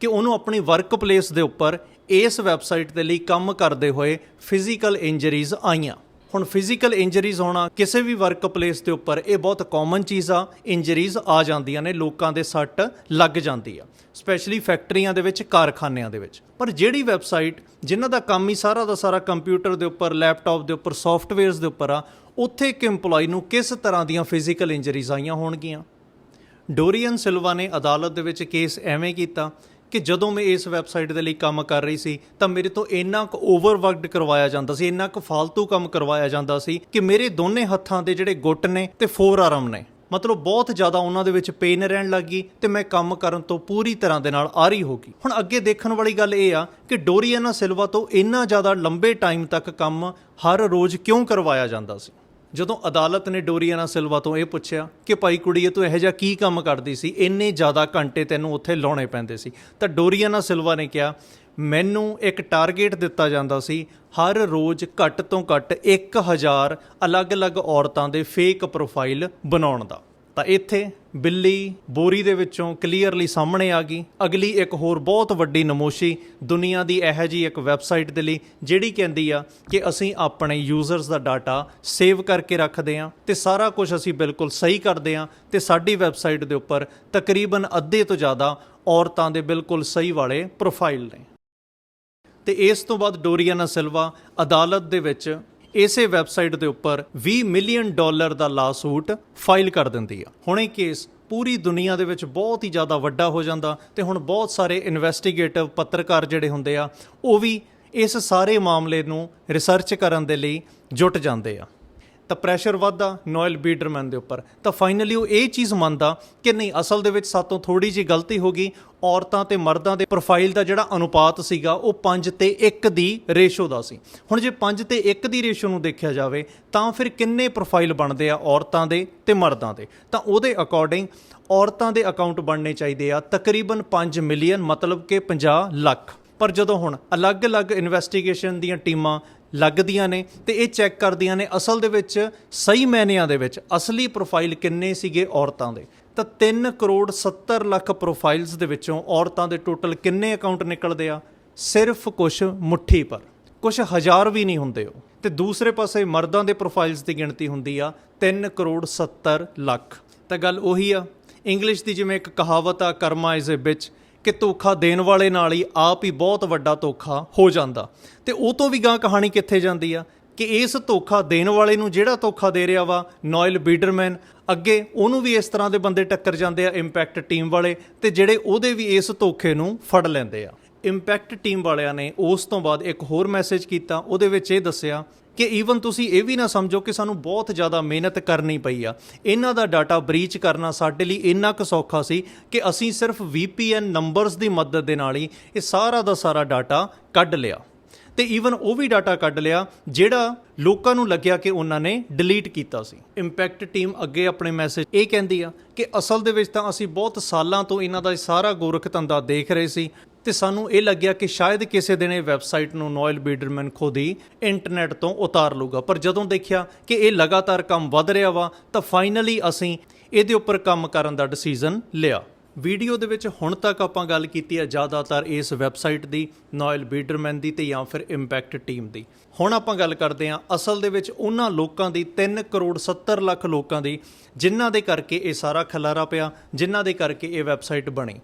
Speaker 1: ਕਿ ਉਹਨੂੰ ਆਪਣੀ ਵਰਕ ਪਲੇਸ ਦੇ ਉੱਪਰ ਇਸ ਵੈਬਸਾਈਟ ਦੇ ਲਈ ਕੰਮ ਕਰਦੇ ਹੋਏ ਫਿਜ਼ੀਕਲ ਇੰਜਰੀਜ਼ ਆਈਆਂ। ਹੁਣ ਫਿਜ਼ੀਕਲ ਇੰਜਰੀਜ਼ ਹੋਣਾ ਕਿਸੇ ਵੀ ਵਰਕ ਪਲੇਸ ਦੇ ਉੱਪਰ ਇਹ ਬਹੁਤ ਕਾਮਨ ਚੀਜ਼ ਆ। ਇੰਜਰੀਜ਼ ਆ ਜਾਂਦੀਆਂ ਨੇ, ਲੋਕਾਂ ਦੇ ਸੱਟ ਲੱਗ ਜਾਂਦੀ ਆ ਸਪੈਸ਼ਲੀ ਫੈਕਟਰੀਆਂ ਦੇ ਵਿੱਚ, ਕਾਰਖਾਨਿਆਂ ਦੇ ਵਿੱਚ। ਪਰ ਜਿਹੜੀ ਵੈਬਸਾਈਟ ਜਿਨ੍ਹਾਂ ਦਾ ਕੰਮ ਹੀ ਸਾਰਾ ਦਾ ਸਾਰਾ ਕੰਪਿਊਟਰ ਦੇ ਉੱਪਰ ਲੈਪਟਾਪ ਦੇ ਉੱਪਰ ਸੌਫਟਵੇਅਰਸ ਦੇ ਉੱਪਰ ਆ, ਉੱਥੇ ਇੱਕ EMPLOYE ਨੂੰ ਕਿਸ ਤਰ੍ਹਾਂ ਦੀਆਂ ਫਿਜ਼ੀਕਲ ਇੰਜਰੀਜ਼ ਆਈਆਂ ਹੋਣਗੀਆਂ? ਡੋਰੀਅਨ ਸਿਲਵਾ ਨੇ ਅਦਾਲਤ ਦੇ ਵਿੱਚ ਕੇਸ ਐਵੇਂ ਕੀਤਾ। ਕਿ ਜਦੋਂ ਮੈਂ ਇਸ ਵੈਬਸਾਈਟ ਦੇ ਲਈ ਕੰਮ ਕਰ ਰਹੀ ਸੀ, ਤਾਂ ਮੇਰੇ ਤੋਂ ਇੰਨਾ ਕੁ ਓਵਰਵਰਕਡ ਕਰਵਾਇਆ ਜਾਂਦਾ ਸੀ, ਇੰਨਾ ਕੁ ਫालतू ਕੰਮ ਕਰਵਾਇਆ ਜਾਂਦਾ ਸੀ ਕਿ ਮੇਰੇ ਦੋਨੇ ਹੱਥਾਂ ਦੇ ਜਿਹੜੇ ਗੁੱਟ ਨੇ ਤੇ ਫੋਰ ਆਰਮ ਨੇ। ਮਤਲਬ ਬਹੁਤ ਜ਼ਿਆਦਾ ਉਹਨਾਂ ਦੇ ਵਿੱਚ ਪੇਨ ਰਹਿਣ ਲੱਗੀ ਤੇ ਮੈਂ ਕੰਮ ਕਰਨ ਤੋਂ ਪੂਰੀ ਤਰ੍ਹਾਂ ਦੇ ਨਾਲ ਆਰੀ ਹੋ ਗਈ। ਹੁਣ ਅੱਗੇ ਦੇਖਣ ਵਾਲੀ ਗੱਲ ਇਹ ਆ ਕਿ ਡੋਰੀਅਨਾ ਸਿਲਵਾ ਤੋਂ ਇੰਨਾ ਜ਼ਿਆਦਾ ਲੰਬੇ ਟਾਈਮ ਤੱਕ ਕੰਮ ਹਰ ਰੋਜ਼ ਕਿਉਂ ਕਰਵਾਇਆ ਜਾਂਦਾ ਸੀ? ਜਦੋਂ ਅਦਾਲਤ ਨੇ ਡੋਰੀਆਨਾ ਸਿਲਵਾ ਤੋਂ ਇਹ ਪੁੱਛਿਆ ਕਿ ਭਾਈ ਕੁੜੀਏ, ਤੂੰ ਇਹੋ ਜਿਹਾ ਕੀ ਕੰਮ ਕਰਦੀ ਸੀ? ਇੰਨੇ ਜ਼ਿਆਦਾ ਘੰਟੇ ਤੈਨੂੰ ਉੱਥੇ ਲਾਉਣੇ ਪੈਂਦੇ ਸੀ। ਤਾਂ ਡੋਰੀਆਨਾ ਸਿਲਵਾ ਨੇ ਕਿਹਾ, ਮੈਨੂੰ ਇੱਕ ਟਾਰਗੇਟ ਦਿੱਤਾ ਜਾਂਦਾ ਸੀ, ਹਰ ਰੋਜ਼ ਘੱਟ ਤੋਂ ਘੱਟ 1000 ਅਲੱਗ-ਅਲੱਗ ਔਰਤਾਂ ਦੇ ਫੇਕ ਪ੍ਰੋਫਾਈਲ ਬਣਾਉਣ ਦਾ। ਤਾਂ ਇੱਥੇ ਬਿੱਲੀ ਬੋਰੀ ਦੇ ਵਿੱਚੋਂ ਕਲੀਅਰਲੀ ਸਾਹਮਣੇ ਆ ਗਈ। ਅਗਲੀ ਇੱਕ ਹੋਰ ਬਹੁਤ ਵੱਡੀ ਨਮੋਸ਼ੀ ਦੁਨੀਆ ਦੀ ਇਹੋ ਜੀ ਇੱਕ ਵੈਬਸਾਈਟ ਦੇ ਲਈ, ਜਿਹੜੀ ਕਹਿੰਦੀ ਆ ਕਿ ਅਸੀਂ ਆਪਣੇ ਯੂਜ਼ਰਸ ਦਾ ਡਾਟਾ ਸੇਵ ਕਰਕੇ ਰੱਖਦੇ ਆ ਤੇ ਸਾਰਾ ਕੁਝ ਅਸੀਂ ਬਿਲਕੁਲ ਸਹੀ ਕਰਦੇ ਆ ਤੇ ਸਾਡੀ ਵੈਬਸਾਈਟ ਦੇ ਉੱਪਰ ਤਕਰੀਬਨ ਅੱਧੇ ਤੋਂ ਜ਼ਿਆਦਾ ਔਰਤਾਂ ਦੇ ਬਿਲਕੁਲ ਸਹੀ ਵਾਲੇ ਪ੍ਰੋਫਾਈਲ ਨੇ। ਤੇ ਇਸ ਤੋਂ ਬਾਅਦ ਡੋਰੀਆਨਾ ਸਿਲਵਾ ਅਦਾਲਤ ਦੇ ਵਿੱਚ ਇਸੇ ਵੈਬਸਾਈਟ ਦੇ ਉੱਪਰ 20 ਮਿਲੀਅਨ ਡਾਲਰ ਦਾ ਲਾਸੂਟ ਫਾਈਲ ਕਰ ਦਿੰਦੀ ਆ। ਹੁਣ ਇਹ ਕੇਸ ਪੂਰੀ ਦੁਨੀਆ ਦੇ ਵਿੱਚ ਬਹੁਤ ਹੀ ਜ਼ਿਆਦਾ ਵੱਡਾ ਹੋ ਜਾਂਦਾ ਤੇ ਹੁਣ ਬਹੁਤ ਸਾਰੇ ਇਨਵੈਸਟੀਗੇਟਿਵ ਪੱਤਰਕਾਰ ਜਿਹੜੇ ਹੁੰਦੇ ਆ, ਉਹ ਵੀ ਇਸ ਸਾਰੇ ਮਾਮਲੇ ਨੂੰ ਰਿਸਰਚ ਕਰਨ ਦੇ ਲਈ ਜੁਟ ਜਾਂਦੇ ਆ। ਤਾਂ ਪ੍ਰੈਸ਼ਰ ਵੱਧਦਾ ਨੋਇਲ ਬੀਡਰਮੈਨ ਦੇ ਉੱਪਰ। ਤਾਂ ਫਾਈਨਲੀ ਉਹ ਇਹ ਚੀਜ਼ ਮੰਨਦਾ ਕਿ ਨਹੀਂ, ਅਸਲ ਦੇ ਵਿੱਚ ਸਾਤੋਂ ਥੋੜੀ ਜੀ ਗਲਤੀ ਹੋ ਗਈ, ਔਰਤਾਂ ਤੇ ਮਰਦਾਂ ਦੇ ਪ੍ਰੋਫਾਈਲ ਦਾ ਜਿਹੜਾ ਅਨੁਪਾਤ ਸੀਗਾ, ਉਹ 5 ਤੇ 1 ਦੀ ਰੇਸ਼ੋ ਦਾ ਸੀ। ਹੁਣ ਜੇ 5 ਤੇ 1 ਦੀ ਰੇਸ਼ੋ ਨੂੰ ਦੇਖਿਆ ਜਾਵੇ, ਤਾਂ ਫਿਰ ਕਿੰਨੇ ਪ੍ਰੋਫਾਈਲ ਬਣਦੇ ਆ ਔਰਤਾਂ ਦੇ ਤੇ ਮਰਦਾਂ ਦੇ? ਤਾਂ ਉਹਦੇ ਅਕੋਰਡਿੰਗ ਔਰਤਾਂ ਦੇ ਅਕਾਊਂਟ ਬਣਨੇ ਚਾਹੀਦੇ ਆ ਤਕਰੀਬਨ 5 ਮਿਲੀਅਨ, ਮਤਲਬ ਕਿ 50 ਲੱਖ। ਪਰ ਜਦੋਂ ਹੁਣ ਅਲੱਗ-ਅਲੱਗ ਇਨਵੈਸਟੀਗੇਸ਼ਨ ਦੀਆਂ ਟੀਮਾਂ ਲੱਗਦੀਆਂ ਨੇ ਤੇ ਇਹ ਚੈੱਕ ਕਰਦੀਆਂ ਨੇ ਅਸਲ ਦੇ ਵਿੱਚ ਸਹੀ ਮੈਨਿਆਂ ਦੇ ਵਿੱਚ ਅਸਲੀ ਪ੍ਰੋਫਾਈਲ ਕਿੰਨੇ ਸੀਗੇ ਔਰਤਾਂ ਦੇ। ਤਾਂ 3 ਕਰੋੜ 70 ਲੱਖ ਪ੍ਰੋਫਾਈਲਸ ਦੇ ਵਿੱਚੋਂ ਔਰਤਾਂ ਦੇ ਟੋਟਲ ਕਿੰਨੇ ਅਕਾਊਂਟ ਨਿਕਲਦੇ ਆ? ਸਿਰਫ ਕੁਝ ਮੁੱਠੀ ਪਰ। ਕੁਝ ਹਜ਼ਾਰ ਵੀ ਨਹੀਂ ਹੁੰਦੇ ਉਹ। ਤੇ ਦੂਸਰੇ ਪਾਸੇ ਮਰਦਾਂ ਦੇ ਪ੍ਰੋਫਾਈਲਸ ਦੀ ਗਿਣਤੀ ਹੁੰਦੀ ਆ 3 ਕਰੋੜ 70 ਲੱਖ। ਤਾਂ ਗੱਲ ਉਹੀ ਆ। ਇੰਗਲਿਸ਼ ਦੀ ਜਿਵੇਂ ਇੱਕ ਕਹਾਵਤ ਆ, ਕਰਮਾ ਇਜ਼ ਅ ਬਿਚ ਕਿ ਧੋਖਾ ਦੇਣ ਵਾਲੇ ਨਾਲ ਹੀ ਆਪ ਹੀ ਬਹੁਤ ਵੱਡਾ ਧੋਖਾ ਹੋ ਜਾਂਦਾ। ਤੇ ਉਹ ਤੋਂ ਵੀ ਗਾਂ ਕਹਾਣੀ ਕਿੱਥੇ ਜਾਂਦੀ ਆ? ਕਿ ਇਸ ਧੋਖਾ ਦੇਣ ਵਾਲੇ ਨੂੰ ਜਿਹੜਾ ਧੋਖਾ ਦੇ ਰਿਹਾ ਵਾ, ਨੋਇਲ ਬੀਡਰਮੈਨ, ਅੱਗੇ ਉਹਨੂੰ ਵੀ ਇਸ ਤਰ੍ਹਾਂ ਦੇ ਬੰਦੇ ਟੱਕਰ ਜਾਂਦੇ ਆ ਇੰਪੈਕਟ ਟੀਮ ਵਾਲੇ, ਤੇ ਜਿਹੜੇ ਉਹਦੇ ਵੀ ਇਸ ਧੋਖੇ ਨੂੰ ਫੜ ਲੈਂਦੇ ਆ। ਇੰਪੈਕਟ ਟੀਮ ਵਾਲਿਆਂ ਨੇ ਉਸ ਤੋਂ ਬਾਅਦ ਇੱਕ ਹੋਰ ਮੈਸੇਜ ਕੀਤਾ, ਉਹਦੇ ਵਿੱਚ ਇਹ ਦੱਸਿਆ ਕਿ ਈਵਨ ਤੁਸੀਂ ਇਹ ਵੀ ਨਾ ਸਮਝੋ ਕਿ ਸਾਨੂੰ ਬਹੁਤ ਜ਼ਿਆਦਾ ਮਿਹਨਤ ਕਰਨੀ ਪਈ ਆ। ਇਹਨਾਂ ਦਾ ਡਾਟਾ ਬਰੀਚ ਕਰਨਾ ਸਾਡੇ ਲਈ ਇੰਨਾ ਕੁ ਸੌਖਾ ਸੀ ਕਿ ਅਸੀਂ ਸਿਰਫ VPN ਨੰਬਰਸ ਦੀ ਮਦਦ ਦੇ ਨਾਲ ਹੀ ਇਹ ਸਾਰਾ ਦਾ ਸਾਰਾ ਡਾਟਾ ਕੱਢ ਲਿਆ। ਤੇ ਈਵਨ ਉਹ ਵੀ ਡਾਟਾ ਕੱਢ ਲਿਆ ਜਿਹੜਾ ਲੋਕਾਂ ਨੂੰ ਲੱਗਿਆ ਕਿ ਉਹਨਾਂ ਨੇ ਡਿਲੀਟ ਕੀਤਾ ਸੀ। ਇੰਪੈਕਟ ਟੀਮ ਅੱਗੇ ਆਪਣੇ ਮੈਸੇਜ ਇਹ ਕਹਿੰਦੀ ਆ ਕਿ ਅਸਲ ਦੇ ਵਿੱਚ ਤਾਂ ਅਸੀਂ ਬਹੁਤ ਸਾਲਾਂ ਤੋਂ ਇਹਨਾਂ ਦਾ ਇਹ ਸਾਰਾ ਗੋਰਖ ਧੰਦਾ ਦੇਖ ਰਹੇ ਸੀ। ਤੇ ਸਾਨੂੰ ਇਹ ਲੱਗਿਆ ਕਿ ਸ਼ਾਇਦ ਕਿਸੇ ਦਿਨ ਇਹ ਵੈਬਸਾਈਟ ਨੂੰ ਨੋਇਲ ਬੀਡਰਮੈਨ ਖੁਦ ਹੀ ਇੰਟਰਨੈਟ ਤੋਂ ਉਤਾਰ ਲੂਗਾ ਪਰ ਜਦੋਂ ਦੇਖਿਆ ਕਿ ਇਹ ਲਗਾਤਾਰ ਕੰਮ ਵੱਧ ਰਿਹਾ ਵਾ, ਤਾਂ ਫਾਈਨਲੀ ਅਸੀਂ ਇਹਦੇ ਉੱਪਰ ਕੰਮ ਕਰਨ ਦਾ ਡਿਸੀਜਨ ਲਿਆ। ਵੀਡੀਓ ਦੇ ਵਿੱਚ ਹੁਣ ਤੱਕ ਆਪਾਂ ਗੱਲ ਕੀਤੀ ਹੈ ਜ਼ਿਆਦਾਤਰ ਇਸ ਵੈਬਸਾਈਟ ਦੀ, ਨੋਇਲ ਬੀਡਰਮੈਨ ਦੀ ਤੇ ਜਾਂ ਫਿਰ ਇੰਪੈਕਟ ਟੀਮ ਦੀ। ਹੁਣ ਆਪਾਂ ਗੱਲ ਕਰਦੇ ਹਾਂ ਅਸਲ ਦੇ ਵਿੱਚ ਉਹਨਾਂ ਲੋਕਾਂ ਦੀ 3 ਕਰੋੜ 70 ਲੱਖ ਲੋਕਾਂ ਦੀ, ਜਿਨ੍ਹਾਂ ਦੇ ਕਰਕੇ ਇਹ ਸਾਰਾ ਖਲਾਰਾ ਪਿਆ, ਜਿਨ੍ਹਾਂ ਦੇ ਕਰਕੇ ਇਹ ਵੈਬਸਾਈਟ ਬਣੀ।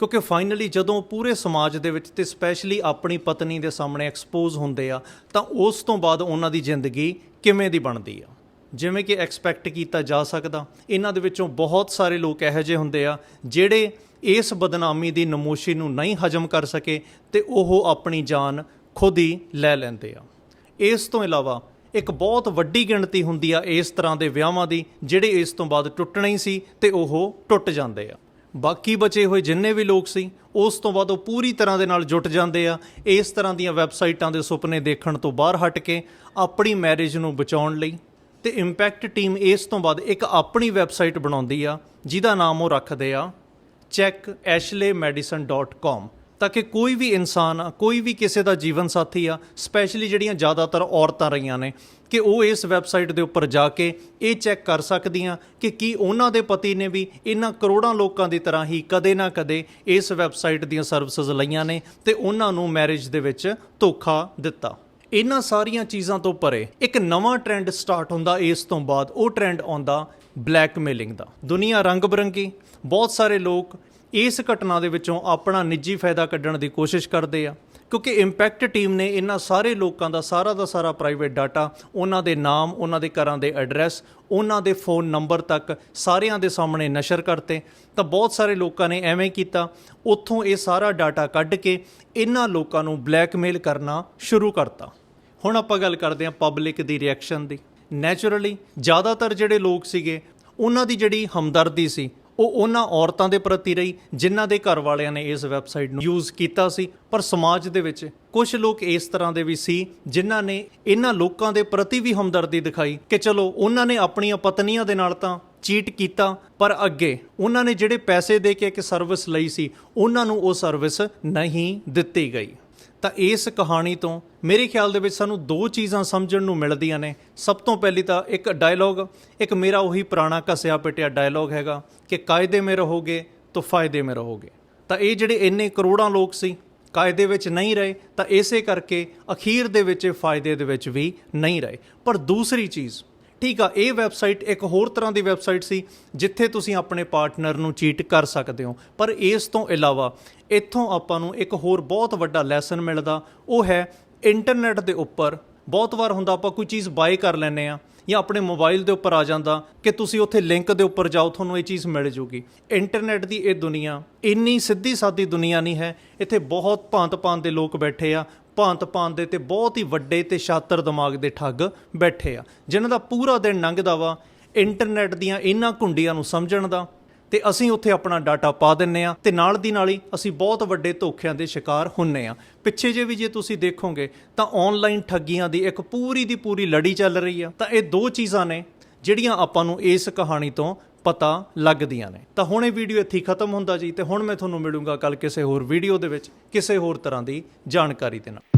Speaker 1: ਕਿਉਂਕਿ ਫਾਈਨਲੀ ਜਦੋਂ ਪੂਰੇ ਸਮਾਜ ਦੇ ਵਿੱਚ ਤੇ ਸਪੈਸ਼ਲੀ ਆਪਣੀ ਪਤਨੀ ਦੇ ਸਾਹਮਣੇ ਐਕਸਪੋਜ਼ ਹੁੰਦੇ ਆ, ਤਾਂ ਉਸ ਤੋਂ ਬਾਅਦ ਉਹਨਾਂ ਦੀ ਜ਼ਿੰਦਗੀ ਕਿਵੇਂ ਦੀ ਬਣਦੀ ਆ? ਜਿਵੇਂ ਕਿ ਐਕਸਪੈਕਟ ਕੀਤਾ ਜਾ ਸਕਦਾ। ਇਹਨਾਂ ਦੇ ਵਿੱਚੋਂ ਬਹੁਤ ਸਾਰੇ ਲੋਕ ਇਹੋ ਜਿਹੇ ਹੁੰਦੇ ਆ, ਜਿਹੜੇ ਇਸ ਬਦਨਾਮੀ ਦੀ ਨਮੋਸ਼ੀ ਨੂੰ ਨਹੀਂ ਹਜਮ ਕਰ ਸਕੇ ਤੇ ਉਹ ਆਪਣੀ ਜਾਨ ਖੁਦ ਹੀ ਲੈ ਲੈਂਦੇ ਆ। ਇਸ ਤੋਂ ਇਲਾਵਾ ਇੱਕ ਬਹੁਤ ਵੱਡੀ ਗਿਣਤੀ ਹੁੰਦੀ ਆ ਇਸ ਤਰ੍ਹਾਂ ਦੇ ਵਿਆਹਾਂ ਦੀ, ਜਿਹੜੇ ਇਸ ਤੋਂ ਬਾਅਦ ਟੁੱਟਣੇ ਹੀ ਸੀ ਤੇ ਉਹ ਟੁੱਟ ਜਾਂਦੇ ਆ। ਬਾਕੀ ਬਚੇ ਹੋਏ ਜਿੰਨੇ ਵੀ ਲੋਕ ਸੀ, ਉਸ ਤੋਂ ਬਾਅਦ ਉਹ ਪੂਰੀ ਤਰ੍ਹਾਂ ਦੇ ਨਾਲ ਜੁਟ ਜਾਂਦੇ ਆ, ਇਸ ਤਰ੍ਹਾਂ ਦੀਆਂ ਵੈਬਸਾਈਟਾਂ ਦੇ ਸੁਪਨੇ ਦੇਖਣ ਤੋਂ ਬਾਹਰ ਹਟ ਕੇ ਆਪਣੀ ਮੈਰਿਜ ਨੂੰ ਬਚਾਉਣ ਲਈ ਤੇ ਇੰਪੈਕਟ ਟੀਮ ਇਸ ਤੋਂ ਬਾਅਦ ਇੱਕ ਆਪਣੀ ਵੈਬਸਾਈਟ ਬਣਾਉਂਦੀ ਆ, ਜਿਹਦਾ ਨਾਮ ਉਹ ਰੱਖਦੇ ਆ checkashley.medicine.com ਤਾਂ ਕਿ ਕੋਈ ਵੀ ਇਨਸਾਨ ਆ, ਕੋਈ ਵੀ ਕਿਸੇ ਦਾ ਜੀਵਨ ਸਾਥੀ ਆ ਸਪੈਸ਼ਲੀ ਜਿਹੜੀਆਂ ਜ਼ਿਆਦਾਤਰ ਔਰਤਾਂ ਰਹੀਆਂ ਨੇ, ਕਿ ਉਹ ਇਸ ਵੈਬਸਾਈਟ ਦੇ ਉੱਪਰ ਜਾ ਕੇ ਇਹ ਚੈੱਕ ਕਰ ਸਕਦੀਆਂ ਕਿ ਕੀ ਉਹਨਾਂ ਦੇ ਪਤੀ ਨੇ ਵੀ ਇਹਨਾਂ ਕਰੋੜਾਂ ਲੋਕਾਂ ਦੀ ਤਰ੍ਹਾਂ ਹੀ ਕਦੇ ਨਾ ਕਦੇ ਇਸ ਵੈਬਸਾਈਟ ਦੀਆਂ ਸਰਵਿਸਿਜ਼ ਲਈਆਂ ਨੇ ਤੇ ਉਹਨਾਂ ਨੂੰ ਮੈਰਿਜ ਦੇ ਵਿੱਚ ਧੋਖਾ ਦਿੱਤਾ। ਇਹਨਾਂ ਸਾਰੀਆਂ ਚੀਜ਼ਾਂ ਤੋਂ ਪਰੇ ਇੱਕ ਨਵਾਂ ਟ੍ਰੈਂਡ ਸਟਾਰਟ ਹੁੰਦਾ ਇਸ ਤੋਂ ਬਾਅਦ, ਉਹ ਟ੍ਰੈਂਡ ਆਉਂਦਾ ਬਲੈਕਮੇਲਿੰਗ ਦਾ। ਦੁਨੀਆ ਰੰਗ ਬਰੰਗੀ, ਬਹੁਤ ਸਾਰੇ ਲੋਕ ਇਸ ਘਟਨਾ ਦੇ ਵਿੱਚੋਂ ਆਪਣਾ ਨਿੱਜੀ ਫਾਇਦਾ ਕੱਢਣ ਦੀ ਕੋਸ਼ਿਸ਼ ਕਰਦੇ ਆ। ਕਿਉਂਕਿ ਇੰਪੈਕਟ ਟੀਮ ਨੇ ਇਹਨਾਂ ਸਾਰੇ ਲੋਕਾਂ ਦਾ ਸਾਰਾ ਦਾ ਸਾਰਾ ਪ੍ਰਾਈਵੇਟ ਡਾਟਾ ਉਹਨਾਂ ਦੇ ਨਾਮ, ਉਹਨਾਂ ਦੇ ਘਰਾਂ ਦੇ ਐਡਰੈਸ ਉਹਨਾਂ ਦੇ ਫੋਨ ਨੰਬਰ ਤੱਕ ਸਾਰਿਆਂ ਦੇ ਸਾਹਮਣੇ ਨਸ਼ਰ ਕਰਤੇ। ਤਾਂ ਬਹੁਤ ਸਾਰੇ ਲੋਕਾਂ ਨੇ ਐਵੇਂ ਕੀਤਾ। ਉੱਥੋਂ ਇਹ ਸਾਰਾ ਡਾਟਾ ਕੱਢ ਕੇ ਇਹਨਾਂ ਲੋਕਾਂ ਨੂੰ ਬਲੈਕਮੇਲ ਕਰਨਾ ਸ਼ੁਰੂ ਕਰਤਾ। ਹੁਣ ਆਪਾਂ ਗੱਲ ਕਰਦੇ ਹਾਂ ਪਬਲਿਕ ਦੀ ਰਿਐਕਸ਼ਨ ਦੀ। ਨੇਚਰਲੀ ਜ਼ਿਆਦਾਤਰ ਜਿਹੜੇ ਲੋਕ ਸੀਗੇ, ਉਹਨਾਂ ਦੀ ਜਿਹੜੀ ਹਮਦਰਦੀ ਸੀ ਉਹ ਉਹਨਾਂ ਔਰਤਾਂ ਦੇ ਪ੍ਰਤੀ ਰਹੀ ਜਿਨ੍ਹਾਂ ਦੇ ਘਰ ਵਾਲਿਆਂ ਨੇ ਇਸ ਵੈਬਸਾਈਟ ਨੂੰ ਯੂਜ਼ ਕੀਤਾ ਸੀ। ਪਰ ਸਮਾਜ ਦੇ ਵਿੱਚ ਕੁਝ ਲੋਕ ਇਸ ਤਰ੍ਹਾਂ ਦੇ ਵੀ ਸੀ ਜਿਨ੍ਹਾਂ ਨੇ ਇਹਨਾਂ ਲੋਕਾਂ ਦੇ ਪ੍ਰਤੀ ਵੀ ਹਮਦਰਦੀ ਦਿਖਾਈ ਕਿ ਚਲੋ ਉਹਨਾਂ ਨੇ ਆਪਣੀਆਂ ਪਤਨੀਆਂ ਦੇ ਨਾਲ ਤਾਂ ਚੀਟ ਕੀਤਾ, ਪਰ ਅੱਗੇ ਉਹਨਾਂ ਨੇ ਜਿਹੜੇ ਪੈਸੇ ਦੇ ਕੇ ਇੱਕ ਸਰਵਿਸ ਲਈ ਸੀ, ਉਹਨਾਂ ਨੂੰ ਉਹ ਸਰਵਿਸ ਨਹੀਂ ਦਿੱਤੀ ਗਈ। ਤਾਂ ਇਸ ਕਹਾਣੀ ਤੋਂ ਮੇਰੇ ਖਿਆਲ ਦੇ ਵਿੱਚ ਸਾਨੂੰ ਦੋ ਚੀਜ਼ਾਂ ਸਮਝਣ ਨੂੰ ਮਿਲਦੀਆਂ ਨੇ। ਸਭ ਤੋਂ ਪਹਿਲੀ ਤਾਂ ਇੱਕ ਡਾਇਲੌਗ ਇੱਕ ਮੇਰਾ ਉਹੀ ਪੁਰਾਣਾ ਘਸਿਆ ਪਿਟਿਆ ਡਾਇਲੌਗ ਹੈਗਾ ਕਿ ਕਾਇਦੇ ਮੇ ਰਹੋਗੇ ਤਾਂ ਫਾਇਦੇ ਮੇ ਰਹੋਗੇ। ਤਾਂ ਇਹ ਜਿਹੜੇ ਇੰਨੇ ਕਰੋੜਾਂ ਲੋਕ ਸੀ, ਕਾਇਦੇ ਵਿੱਚ ਨਹੀਂ ਰਹੇ, ਤਾਂ ਇਸੇ ਕਰਕੇ ਅਖੀਰ ਦੇ ਵਿੱਚ ਇਹ ਫਾਇਦੇ ਦੇ ਵਿੱਚ ਵੀ ਨਹੀਂ ਰਹੇ। ਪਰ ਦੂਸਰੀ ਚੀਜ਼ ਠੀਕ ਆ, ਇਹ ਵੈਬਸਾਈਟ ਇੱਕ ਹੋਰ ਤਰ੍ਹਾਂ ਦੀ ਵੈਬਸਾਈਟ ਸੀ, ਜਿੱਥੇ ਤੁਸੀਂ ਆਪਣੇ ਪਾਰਟਨਰ ਨੂੰ ਚੀਟ ਕਰ ਸਕਦੇ ਹੋ। ਪਰ ਇਸ ਤੋਂ ਇਲਾਵਾ, ਇੱਥੋਂ ਆਪਾਂ ਨੂੰ ਇੱਕ ਹੋਰ ਬਹੁਤ ਵੱਡਾ ਲੈਸਨ ਮਿਲਦਾ, ਉਹ ਹੈ ਇੰਟਰਨੈਟ ਦੇ ਉੱਪਰ ਬਹੁਤ ਵਾਰ ਹੁੰਦਾ ਆਪਾਂ ਕੋਈ ਚੀਜ਼ ਬਾਏ ਕਰ ਲੈਂਦੇ ਆ ਜਾਂ ਆਪਣੇ ਮੋਬਾਈਲ ਦੇ ਉੱਪਰ ਆ ਜਾਂਦਾ ਕਿ ਤੁਸੀਂ ਉੱਥੇ ਲਿੰਕ ਦੇ ਉੱਪਰ ਜਾਓ, ਤੁਹਾਨੂੰ ਇਹ ਚੀਜ਼ ਮਿਲ ਜੂਗੀ। ਇੰਟਰਨੈਟ ਦੀ ਇਹ ਦੁਨੀਆ ਇੰਨੀ ਸਿੱਧੀ ਸਾਦੀ ਦੁਨੀਆ ਨਹੀਂ ਹੈ, ਇੱਥੇ ਬਹੁਤ ਭਾਂਤ-ਭਾਂਤ ਦੇ ਲੋਕ ਬੈਠੇ ਆ ਭਾਂਤ-ਭਾਂਤ ਦੇ ਤੇ ਬਹੁਤ ਹੀ ਵੱਡੇ ਤੇ ਸ਼ਾਤਰ ਦਿਮਾਗ ਦੇ ਠੱਗ ਬੈਠੇ ਆ। ਜਿਨ੍ਹਾਂ ਦਾ ਪੂਰਾ ਦਿਨ ਲੰਘਦਾ ਵਾ ਇੰਟਰਨੈਟ ਦੀਆਂ ਇਹਨਾਂ ਕੁੰਡੀਆਂ ਨੂੰ ਸਮਝਣ ਦਾ। ਤੇ ਅਸੀਂ ਉੱਥੇ ਆਪਣਾ ਡਾਟਾ ਪਾ ਦਿੰਨੇ ਆ ਤੇ ਨਾਲ ਦੀ ਨਾਲ ਹੀ ਅਸੀਂ ਬਹੁਤ ਵੱਡੇ ਧੋਖਿਆਂ ਦੇ ਸ਼ਿਕਾਰ ਹੁੰਨੇ ਆ। ਪਿੱਛੇ ਜੇ ਵੀ ਜੇ ਤੁਸੀਂ ਦੇਖੋਗੇ ਤਾਂ ਆਨਲਾਈਨ ਠੱਗੀਆਂ ਦੀ ਇੱਕ ਪੂਰੀ ਦੀ ਪੂਰੀ ਲੜੀ ਚੱਲ ਰਹੀ ਆ। ਤਾਂ ਇਹ ਦੋ ਚੀਜ਼ਾਂ ਨੇ ਜਿਹੜੀਆਂ ਆਪਾਂ ਨੂੰ ਇਸ ਕਹਾਣੀ ਤੋਂ ਪਤਾ ਲੱਗਦੀਆਂ ਨੇ। ਤਾਂ ਹੁਣ ਇਹ ਵੀਡੀਓ ਇੱਥੇ ਖਤਮ ਹੁੰਦਾ ਜੀ ਤੇ ਹੁਣ ਮੈਂ ਤੁਹਾਨੂੰ ਮਿਲੂੰਗਾ ਕੱਲ ਕਿਸੇ ਹੋਰ ਵੀਡੀਓ ਦੇ ਵਿੱਚ ਕਿਸੇ ਹੋਰ ਤਰ੍ਹਾਂ ਦੀ ਜਾਣਕਾਰੀ ਦੇ ਨਾਲ।